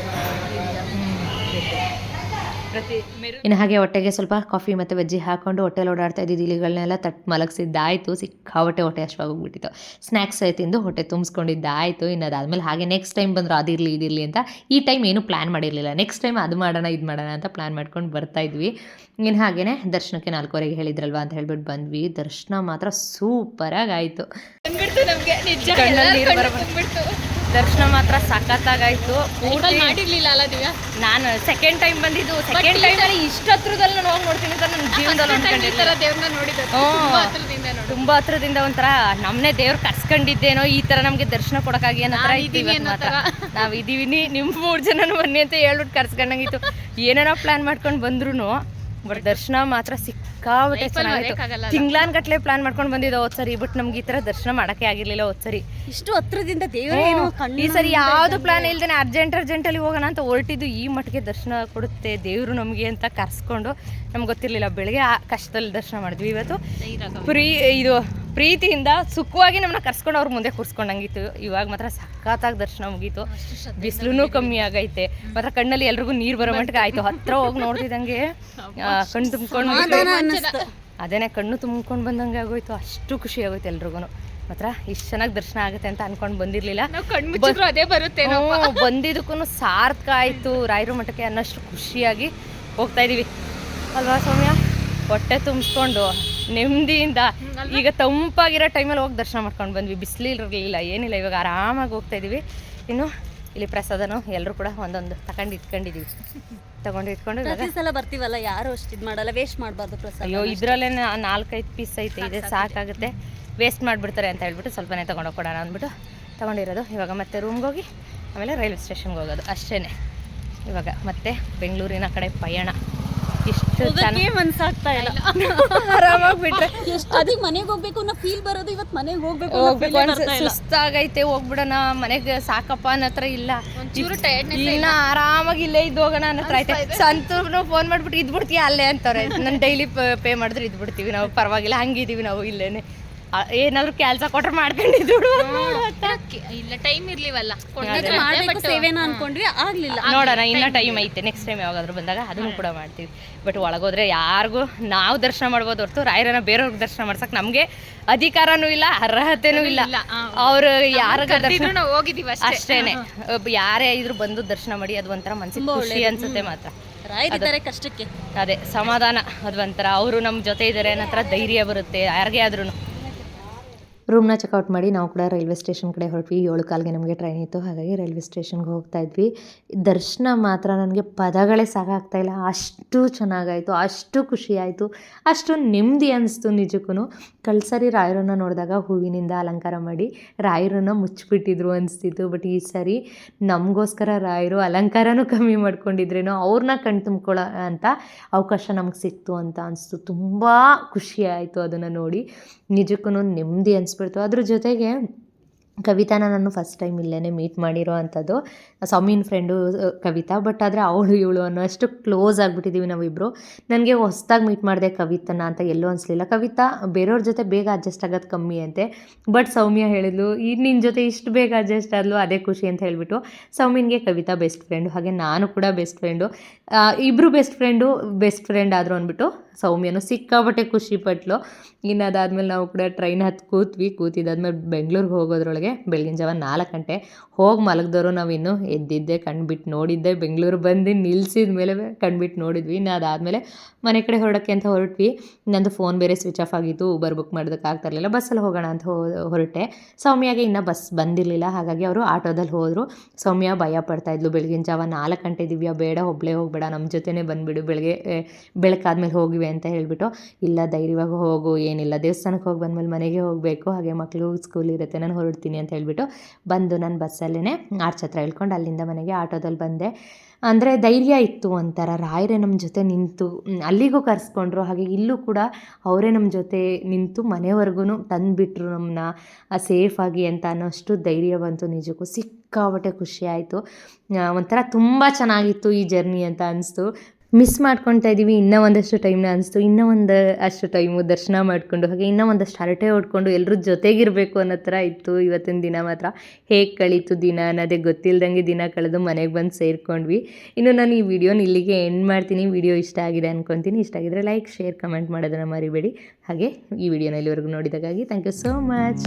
ಪ್ರತಿ ಇನ್ನು ಹಾಗೆ ಹೊಟ್ಟೆಗೆ ಸ್ವಲ್ಪ ಕಾಫಿ ಮತ್ತು ಬಜ್ಜಿ ಹಾಕೊಂಡು ಹೊಟ್ಟೆಲಿ ಓಡಾಡ್ತಾ ಇದ್ದಿದ್ದು ಇಲಿಗಳನ್ನೆಲ್ಲ ತಟ್ ಮಲಗಿಸಿದ್ದಾಯಿತು. ಸಿಕ್ಕಾಬಟ್ಟೆ ಹೊಟ್ಟೆ ಅಷ್ಟವಾಗೋಗ್ಬಿಟ್ಟಿತ್ತು ಸ್ನ್ಯಾಕ್ಸ್ ತಿಂದು ಹೊಟ್ಟೆ ತುಂಬಿಸ್ಕೊಂಡಿದ್ದಾಯಿತು. ಇನ್ನು ಅದಾದಮೇಲೆ ಹಾಗೆ ನೆಕ್ಸ್ಟ್ ಟೈಮ್ ಬಂದರೂ ಅದಿರಲಿ ಇದಿರಲಿ ಅಂತ. ಈ ಟೈಮ್ ಏನು ಪ್ಲ್ಯಾನ್ ಮಾಡಿರಲಿಲ್ಲ. ನೆಕ್ಸ್ಟ್ ಟೈಮ್ ಅದು ಮಾಡೋಣ ಇದು ಮಾಡೋಣ ಅಂತ ಪ್ಲ್ಯಾನ್ ಮಾಡ್ಕೊಂಡು ಬರ್ತಾ ಇದ್ವಿ. ಇನ್ನು ಹಾಗೇ ದರ್ಶನಕ್ಕೆ ನಾಲ್ಕೂವರೆಗೆ ಹೇಳಿದ್ರಲ್ವಾ ಅಂತ ಹೇಳ್ಬಿಟ್ಟು ಬಂದ್ವಿ. ದರ್ಶನ ಮಾತ್ರ ಸೂಪರಾಗಿ ಆಯಿತು. ದರ್ಶನ ಮಾತ್ರ ಸಖತ್ತಾಗಾಯ್ತು ಮಾಡಿರ್ಲಿಲ್ಲ ಅಲ್ಲ ದಿವ್ಯಾ? ನಾನು ಸೆಕೆಂಡ್ ಟೈಮ್ ಬಂದಿದ್ದು. ಸೆಕೆಂಡ್ ಟೈಮ್ ಇಷ್ಟ ಹತ್ರದಲ್ಲಿ ನಾನು ಹೋಗಿ ನೋಡ್ತೀನಿ ಅಂತ ನನ್ನ ಜೀವನದಲ್ಲಿ ನೋಡಿದ್ದು ಹ್ಮ್. ತುಂಬಾ ಹತ್ರದಿಂದ ಒಂಥರ ನಮ್ನೆ ದೇವ್ರು ಕರ್ಸ್ಕೊಂಡಿದ್ದೇನೋ ಈ ತರ ನಮ್ಗೆ ದರ್ಶನ ಕೊಡಕ್ಕಾಗಿ ಅನ್ನೋ ಇದ್ದೀವಿ ಮಾತ್ರ. ನಾವ್ ಇದೀವಿ ನಿಮ್ ಮೂರ್ ಜನ ಬನ್ನಿ ಅಂತ ಹೇಳ್ಬಿಟ್ಟು ಕರ್ಸ್ಕೊಂಡಂಗಿತ್ತು. ಏನೇನೋ ಪ್ಲಾನ್ ಮಾಡ್ಕೊಂಡು ಬಂದ್ರು ಬಟ್ ದರ್ಶನ ಮಾತ್ರ ಸಿಕ್ಕಾಬಿಟ್ಟೆ ಚೆನ್ನಾಗಿತ್ತು. ತಿಂಗ್ಳಾನ್ ಗಟ್ಲೆ ಪ್ಲಾನ್ ಮಾಡ್ಕೊಂಡು ಬಂದಿದ್ದೋ ಹೋದ್ ಸರಿ ಬಟ್ ನಮ್ಗೆ ಈ ತರ ದರ್ಶನ ಮಾಡಕ್ಕೆ ಆಗಿರ್ಲಿಲ್ಲ ಹೋದ್ ಸರಿ. ಇಷ್ಟು ಹತ್ರದಿಂದ ದೇವರೇನು ಏನು ಈ ಸರಿ ಯಾವ್ದು ಪ್ಲಾನ್ ಇಲ್ದೇನೆ ಅರ್ಜೆಂಟ್ ಅರ್ಜೆಂಟ್ ಅಲ್ಲಿ ಹೋಗೋಣ ಅಂತ ಹೊರಟಿದ್ದು ಈ ಮಟ್ಟಿಗೆ ದರ್ಶನ ಕೊಡುತ್ತೆ ದೇವ್ರು ನಮಗೆ ಅಂತ ಕರ್ಸ್ಕೊಂಡು ನಮ್ಗೆ ಗೊತ್ತಿರ್ಲಿಲ್ಲ. ಬೆಳಗ್ಗೆ ಆ ಕಷ್ಟದಲ್ಲಿ ದರ್ಶನ ಮಾಡಿದ್ವಿ. ಇವತ್ತು ಫ್ರೀ ಇದು ಪ್ರೀತಿಯಿಂದ ಸುಖವಾಗಿ ನಮ್ಮನ್ನ ಕರ್ಸ್ಕೊಂಡು ಅವ್ರ ಮುಂದೆ ಕೂರ್ಸ್ಕೊಂಡಂಗಿತ್ತು. ಇವಾಗ ಮಾತ್ರ ಸಖತ್ತಾಗಿ ದರ್ಶನ ಮುಗೀತು. ಬಿಸಿಲು ಕಮ್ಮಿ ಆಗೈತೆ. ಮಾತ್ರ ಕಣ್ಣಲ್ಲಿ ಎಲ್ರಿಗೂ ನೀರು ಬರೋ ಮಟ್ಟಿಗೆ ಆಯ್ತು. ಹತ್ರ ಹೋಗಿ ನೋಡ್ತಿದ್ದಂಗೆ ಕಣ್ಣು ತುಂಬ್ಕೊಂಡು ಅದೇನೆ ಕಣ್ಣು ತುಂಬ್ಕೊಂಡು ಬಂದಂಗೆ ಆಗೋಯ್ತು. ಅಷ್ಟು ಖುಷಿ ಆಗೋಯ್ತು ಎಲ್ರಿಗೂ. ಮಾತ್ರ ಇಷ್ಟು ಚೆನ್ನಾಗಿ ದರ್ಶನ ಆಗುತ್ತೆ ಅಂತ ಅನ್ಕೊಂಡು ಬಂದಿರ್ಲಿಲ್ಲ. ಅದೇ ಬರುತ್ತೆ ಬಂದಿದ್ದಕ್ಕೂ ಸಾರ್ಥಕ ಆಯ್ತು. ರಾಯರ ಮಠಕ್ಕೆ ಅನ್ನೋಷ್ಟು ಖುಷಿಯಾಗಿ ಹೋಗ್ತಾ ಇದೀವಿ. ಅಲ್ವಾ ಸೌಮ್ಯ? ಹೊಟ್ಟೆ ತುಂಬಿಸ್ಕೊಂಡು. ನೆಮ್ಮದಿಯಿಂದ. ಈಗ ತಂಪಾಗಿರೋ ಟೈಮಲ್ಲಿ ಹೋಗಿ ದರ್ಶನ ಮಾಡ್ಕೊಂಡು ಬಂದ್ವಿ. ಬಿಸಿಲಿರಲಿಲ್ಲ ಏನಿಲ್ಲ ಇವಾಗ ಆರಾಮಾಗಿ ಹೋಗ್ತಾ ಇದ್ದೀವಿ ಇನ್ನು ಇಲ್ಲಿ ಪ್ರಸಾದನು ಎಲ್ಲರೂ ಕೂಡ ಒಂದೊಂದು ತಗೊಂಡು ಇಟ್ಕೊಂಡಿದ್ದೀವಿ ತಗೊಂಡು ಇಟ್ಕೊಂಡು ಸಲ ಬರ್ತೀವಲ್ಲ ಯಾರು ಅಷ್ಟು ಇದು ಮಾಡಲ್ಲ. ವೇಸ್ಟ್ ಮಾಡಬಾರ್ದು ಪ್ರಸಾದ ಅಯ್ಯೋ ಇದರಲ್ಲೇ ನಾಲ್ಕೈದು ಪೀಸ್ ಐತೆ ಇದೆ ಸಾಕಾಗುತ್ತೆ. ವೇಸ್ಟ್ ಮಾಡಿಬಿಡ್ತಾರೆ ಅಂತ ಹೇಳ್ಬಿಟ್ಟು ಸ್ವಲ್ಪನೇ ತೊಗೊಂಡೋಗಿ ಕೊಡೋಣ ಅಂದ್ಬಿಟ್ಟು ತೊಗೊಂಡಿರೋದು. ಇವಾಗ ಮತ್ತೆ ರೂಮ್ಗೆ ಹೋಗಿ ಆಮೇಲೆ ರೈಲ್ವೆ ಸ್ಟೇಷನ್ಗೆ ಹೋಗೋದು ಅಷ್ಟೇ ಇವಾಗ ಮತ್ತೆ ಬೆಂಗಳೂರಿನ ಕಡೆ ಪಯಣ. ಇಷ್ಟು ಚೆನ್ನಾಗಿ ಮನ್ಸಾಗ್ತಾ ಇಲ್ಲ. ಆರಾಮಾಗಿ ಬಿಟ್ರೆ ಅದಕ್ಕೆ ಮನೆಗೆ ಹೋಗ್ಬೇಕು ಅನ್ನೋ ಫೀಲ್ ಬರೋದು ಇವತ್ತು ಮನೆಗೆ ಹೋಗ್ಬೇಕು ಹೋಗ್ಬೇಕು feel ಏ ಅನ್ಸ ಸುಸ್ತಾಗೈತೆ ಹೋಗ್ಬಿಡೋಣ ಮನೆಗೆ ಸಾಕಪ್ಪ ಅನ್ನೋ ಹತ್ರ ಇಲ್ಲ. ಇನ್ನ ಆರಾಮಾಗಿ ಇಲ್ಲೇ ಇದ್ದು ಹೋಗೋಣ ಅನ್ನೋ ಹತ್ರ ಐತೆ ಸಂತೂರ್ನು ಫೋನ್ ಮಾಡ್ಬಿಟ್ಟು ಇದ್ಬಿಡ್ತೀಯ ಅಲ್ಲೇ ಅಂತಾರೆ. ನಾನು ಡೈಲಿ ಪೇ ಮಾಡಿದ್ರೆ ಇದ್ಬಿಡ್ತೀವಿ ನಾವು ಪರವಾಗಿಲ್ಲ ಹಂಗಿದೀವಿ ನಾವು ಇಲ್ಲೇನೆ. ಏನಾದ್ರು ಕೆಲಸ ಕೊಟ್ರೆ ಮಾಡ್ಕೊಂಡಿದ್ರು ಇಲ್ಲ ಟೈಮ್ ಇರ್ಲಿವಲ್ಲ. ಮಾಡ್ಬೇಕು ಸೇವೆನ ಅನ್ಕೊಂಡ್ವಿ ಆಗ್ಲಿಲ್ಲ. ನೋಡೋಣ ಇನ್ನ ಟೈಮ್ ಐತೆ. ನೆಕ್ಸ್ಟ್ ಟೈಮ್ ಯಾವಾಗಾದ್ರೂ ಬಂದಾಗ ಅದನ್ನು ಕೂಡ ಮಾಡ್ತೀವಿ. ಬಟ್ ಒಳಗೋದ್ರೆ ಯಾರಿಗೂ ನಾವು ದರ್ಶನ ಮಾಡ್ಬೋದು ಹೊರತು ರಾಯರನ್ನ ಬೇರೆಯವ್ರಿಗೆ ದರ್ಶನ ಮಾಡ್ಸಕ್ ನಮ್ಗೆ ಅಧಿಕಾರನೂ ಇಲ್ಲ ಅರ್ಹತೆನೂ ಇಲ್ಲ. ಅವ್ರು ಯಾರ ದರ್ಶನ ಹೋಗಿದೀವಿ ಅಷ್ಟೇನೆ. ಯಾರೇ ಇದ್ರು ಬಂದು ದರ್ಶನ ಮಾಡಿ ಅದು ಒಂಥರ ಮನ್ಸಿಗೆ ಖುಷಿ ಅನ್ಸುತ್ತೆ ಮಾತ್ರ. ಕಷ್ಟಕ್ಕೆ. ಅದೇ ಸಮಾಧಾನ ಅದು ಒಂಥರ. ಅವರು ನಮ್ಮ ಜೊತೆ ಇದ್ದಾರೆ ಅನ್ನೋ ಧೈರ್ಯ ಬರುತ್ತೆ ಯಾರಿಗೆ ಆದ್ರೂ ರೂಮ್ನ ಚೆಕ್ಔಟ್ ಮಾಡಿ ನಾವು ಕೂಡ ರೈಲ್ವೆ ಸ್ಟೇಷನ್ ಕಡೆ ಹೊರಟ್ವಿ. ಏಳು ಕಾಲಿಗೆ ನಮಗೆ ಟ್ರೈನ್ ಇತ್ತು. ಹಾಗಾಗಿ ರೈಲ್ವೆ ಸ್ಟೇಷನ್ಗೆ ಹೋಗ್ತಾ ಇದ್ವಿ. ದರ್ಶನ ಮಾತ್ರ ನನಗೆ ಪದಗಳೇ ಸಾಕಾಗ್ತಾ ಇಲ್ಲ. ಅಷ್ಟು ಚೆನ್ನಾಗಾಯಿತು. ಅಷ್ಟು ಖುಷಿಯಾಯಿತು ಅಷ್ಟು ನೆಮ್ಮದಿ ಅನಿಸ್ತು ನಿಜಕ್ಕೂ ಕಳ್ಸರಿ ರಾಯರನ್ನ ನೋಡಿದಾಗ ಹೂವಿನಿಂದ ಅಲಂಕಾರ ಮಾಡಿ ರಾಯರನ್ನ ಮುಚ್ಚಿಬಿಟ್ಟಿದ್ರು ಅನಿಸ್ತಿತ್ತು. ಬಟ್ ಈ ಸರಿ ನಮಗೋಸ್ಕರ ರಾಯರು ಅಲಂಕಾರನೂ ಕಮ್ಮಿ ಮಾಡ್ಕೊಂಡಿದ್ರೇನೋ ಅವ್ರನ್ನ ಕಣ್ ತುಂಬ್ಕೊಳ್ಳೋ ಅಂತ ಅವಕಾಶ ನಮಗೆ ಸಿಕ್ತು ಅಂತ ಅನಿಸ್ತು. ತುಂಬ ಖುಷಿಯಾಯಿತು ಅದನ್ನು ನೋಡಿ. ನಿಜಕ್ಕೂ ನೆಮ್ಮದಿ ಅನಿಸ್ಬಿಡ್ತು ಅದ್ರ ಜೊತೆಗೆ ಕವಿತಾನ ನಾನು ಫಸ್ಟ್ ಟೈಮ್ ಇಲ್ಲೇ ಮೀಟ್ ಮಾಡಿರೋ ಅಂಥದ್ದು. ಸೌಮಿನ್ ಫ್ರೆಂಡು ಕವಿತಾ ಬಟ್ ಆದರೆ ಅವಳು ಇವಳು ಅನ್ನೋ ಅಷ್ಟು ಕ್ಲೋಸ್ ಆಗಿಬಿಟ್ಟಿದ್ದೀವಿ ನಾವಿಬ್ಬರು ನನಗೆ ಹೊಸ್ದಾಗಿ ಮೀಟ್ ಮಾಡಿದೆ ಕವಿತನ ಅಂತ ಎಲ್ಲೂ ಅನಿಸ್ಲಿಲ್ಲ. ಕವಿತಾ ಬೇರೆಯವ್ರ ಜೊತೆ ಬೇಗ ಅಡ್ಜಸ್ಟ್ ಆಗೋದು ಕಮ್ಮಿ ಅಂತೆ. ಬಟ್ ಸೌಮ್ಯ ಹೇಳಿದ್ಲು ಈಗ ನಿನ್ನ ಜೊತೆ ಇಷ್ಟು ಬೇಗ ಅಡ್ಜಸ್ಟ್ ಆದ್ಲು, ಅದೇ ಖುಷಿ ಅಂತ ಹೇಳಿಬಿಟ್ಟು ಸೌಮಿನ್ಗೆ ಕವಿತಾ ಬೆಸ್ಟ್ ಫ್ರೆಂಡು ಹಾಗೆ ನಾನು ಕೂಡ ಬೆಸ್ಟ್ ಫ್ರೆಂಡು ಇಬ್ಬರು ಬೆಸ್ಟ್ ಫ್ರೆಂಡು ಬೆಸ್ಟ್ ಫ್ರೆಂಡ್ ಆದರು ಅಂದ್ಬಿಟ್ಟು ಸೌಮ್ಯನು ಸಿಕ್ಕಾಪಟ್ಟೆ ಖುಷಿ ಪಟ್ಲು ಇನ್ನು ಅದಾದಮೇಲೆ ನಾವು ಕೂಡ ಟ್ರೈನ್ ಹತ್ತು ಕೂತ್ವಿ. ಕೂತಿದ್ದಾದ್ಮೇಲೆ ಬೆಂಗ್ಳೂರಿಗೆ ಹೋಗೋದ್ರೊಳಗೆ ಬೆಳಗಿನ ಜಾವ ನಾಲ್ಕು ಗಂಟೆ. ಹೋಗಿ ಮಲಗಿದವರು ನಾವು ಇನ್ನೂ ಎದ್ದಿದ್ದೆ ಕಣ್ಬಿಟ್ಟು ನೋಡಿದ್ದೆ. ಬೆಂಗಳೂರು ಬಂದು ನಿಲ್ಸಿದ ಮೇಲೆ ಕಣ್ಬಿಟ್ಟು ನೋಡಿದ್ವಿ. ಇನ್ನು ಅದಾದಮೇಲೆ ಮನೆ ಕಡೆ ಹೊರಡೋಕ್ಕೆ ಅಂತ ಹೊರಟ್ವಿ. ನಂದು ಫೋನ್ ಬೇರೆ ಸ್ವಿಚ್ ಆಫ್ ಆಗಿತ್ತು. ಊಬರ್ ಬುಕ್ ಮಾಡೋದಕ್ಕೆ ಇರಲಿಲ್ಲ. ಬಸ್ಸಲ್ಲಿ ಹೋಗೋಣ ಅಂತ ಹೊರಟೆ. ಸೌಮ್ಯಾಗೆ ಇನ್ನು ಬಸ್ ಬಂದಿರಲಿಲ್ಲ. ಹಾಗಾಗಿ ಅವರು ಆಟೋದಲ್ಲಿ ಹೋದರು. ಸೌಮ್ಯ ಭಯ ಪಡ್ತಾಯಿದ್ಲು ಬೆಳಗಿನ ಜಾವ ನಾಲ್ಕು ಗಂಟೆ ದಿವ್ಯಾ ಬೇಡ ಒಬ್ಬಳೇ ಹೋಗಬೇಡ. ನಮ್ಮ ಜೊತೆನೇ ಬಂದುಬಿಡು. ಬೆಳಗ್ಗೆ ಬೆಳಕಾದ್ಮೇಲೆ ಹೋಗಿವೆ ಅಂತ ಹೇಳಿಬಿಟ್ಟು, ಇಲ್ಲ ಧೈರ್ಯವಾಗಿ ಹೋಗು, ಏನಿಲ್ಲ, ದೇವಸ್ಥಾನಕ್ಕೆ ಹೋಗಿ ಬಂದಮೇಲೆ ಮನೆಗೆ ಹೋಗಬೇಕು, ಹಾಗೆ ಮಕ್ಕಳು ಸ್ಕೂಲ್ ಇರುತ್ತೆ, ನಾನು ಹೊರಡ್ತೀನಿ ಅಂತ ಹೇಳಿಬಿಟ್ಟು ಬಂದು ನಾನು ಬಸ್ಸಲ್ಲೇ ಆರ್ಚ್ ಹತ್ರ ಇಳ್ಕೊಂಡು ಅಲ್ಲಿಂದ ಮನೆಗೆ ಆಟೋದಲ್ಲಿ ಬಂದೆ. ಅಂದರೆ ಧೈರ್ಯ ಇತ್ತು ಒಂಥರ, ರಾಯರೇ ನಮ್ಮ ಜೊತೆ ನಿಂತು ಅಲ್ಲಿಗೂ ಕರೆಸ್ಕೊಂಡ್ರು, ಹಾಗೆ ಇಲ್ಲೂ ಕೂಡ ಅವರೇ ನಮ್ಮ ಜೊತೆ ನಿಂತು ಮನೆವರೆಗೂ ತಂದುಬಿಟ್ರು ನಮ್ಮನ್ನ ಸೇಫಾಗಿ ಅಂತ ಅನ್ನೋಷ್ಟು ಧೈರ್ಯ ಬಂತು ನಿಜಕ್ಕೂ, ಸಿಕ್ಕಾಪಟ್ಟೆ ಖುಷಿ ಆಯಿತು. ಒಂಥರ ತುಂಬ ಚೆನ್ನಾಗಿತ್ತು ಈ ಜರ್ನಿ ಅಂತ ಅನಿಸ್ತು. ಮಿಸ್ ಮಾಡ್ಕೊತಾ ಇದ್ದೀವಿ ಇನ್ನೂ ಒಂದಷ್ಟು ಟೈಮ್ನ ಅನಿಸ್ತು. ಇನ್ನೂ ಒಂದು ಅಷ್ಟು ಟೈಮು ದರ್ಶನ ಮಾಡಿಕೊಂಡು, ಹಾಗೆ ಇನ್ನೂ ಒಂದಷ್ಟು ಹರಟೆ ಹೊಡ್ಕೊಂಡು ಎಲ್ಲರೂ ಜೊತೆಗಿರಬೇಕು ಅನ್ನೋ ಥರ ಇತ್ತು ಇವತ್ತಿನ ದಿನ ಮಾತ್ರ. ಹೇಗೆ ಕಳೀತು ದಿನ ಅನ್ನೋದೇ ಗೊತ್ತಿಲ್ಲದಂಗೆ ದಿನ ಕಳೆದು ಮನೆಗೆ ಬಂದು ಸೇರ್ಕೊಂಡ್ವಿ. ಇನ್ನು ನಾನು ಈ ವಿಡಿಯೋನ ಇಲ್ಲಿಗೆ ಎಂಡ್ ಮಾಡ್ತೀನಿ. ವಿಡಿಯೋ ಇಷ್ಟ ಆಗಿದೆ ಅಂದ್ಕೊತೀನಿ ಇಷ್ಟ ಆಗಿದ್ರೆ ಲೈಕ್ ಶೇರ್ ಕಮೆಂಟ್ ಮಾಡೋದನ್ನು ಮರಿಬೇಡಿ. ಹಾಗೆ ಈ ವಿಡಿಯೋನ ಇಲ್ಲಿವರೆಗೂ ನೋಡಿದಾಗಾಗಿ ಥ್ಯಾಂಕ್ ಯು ಸೋ ಮಚ್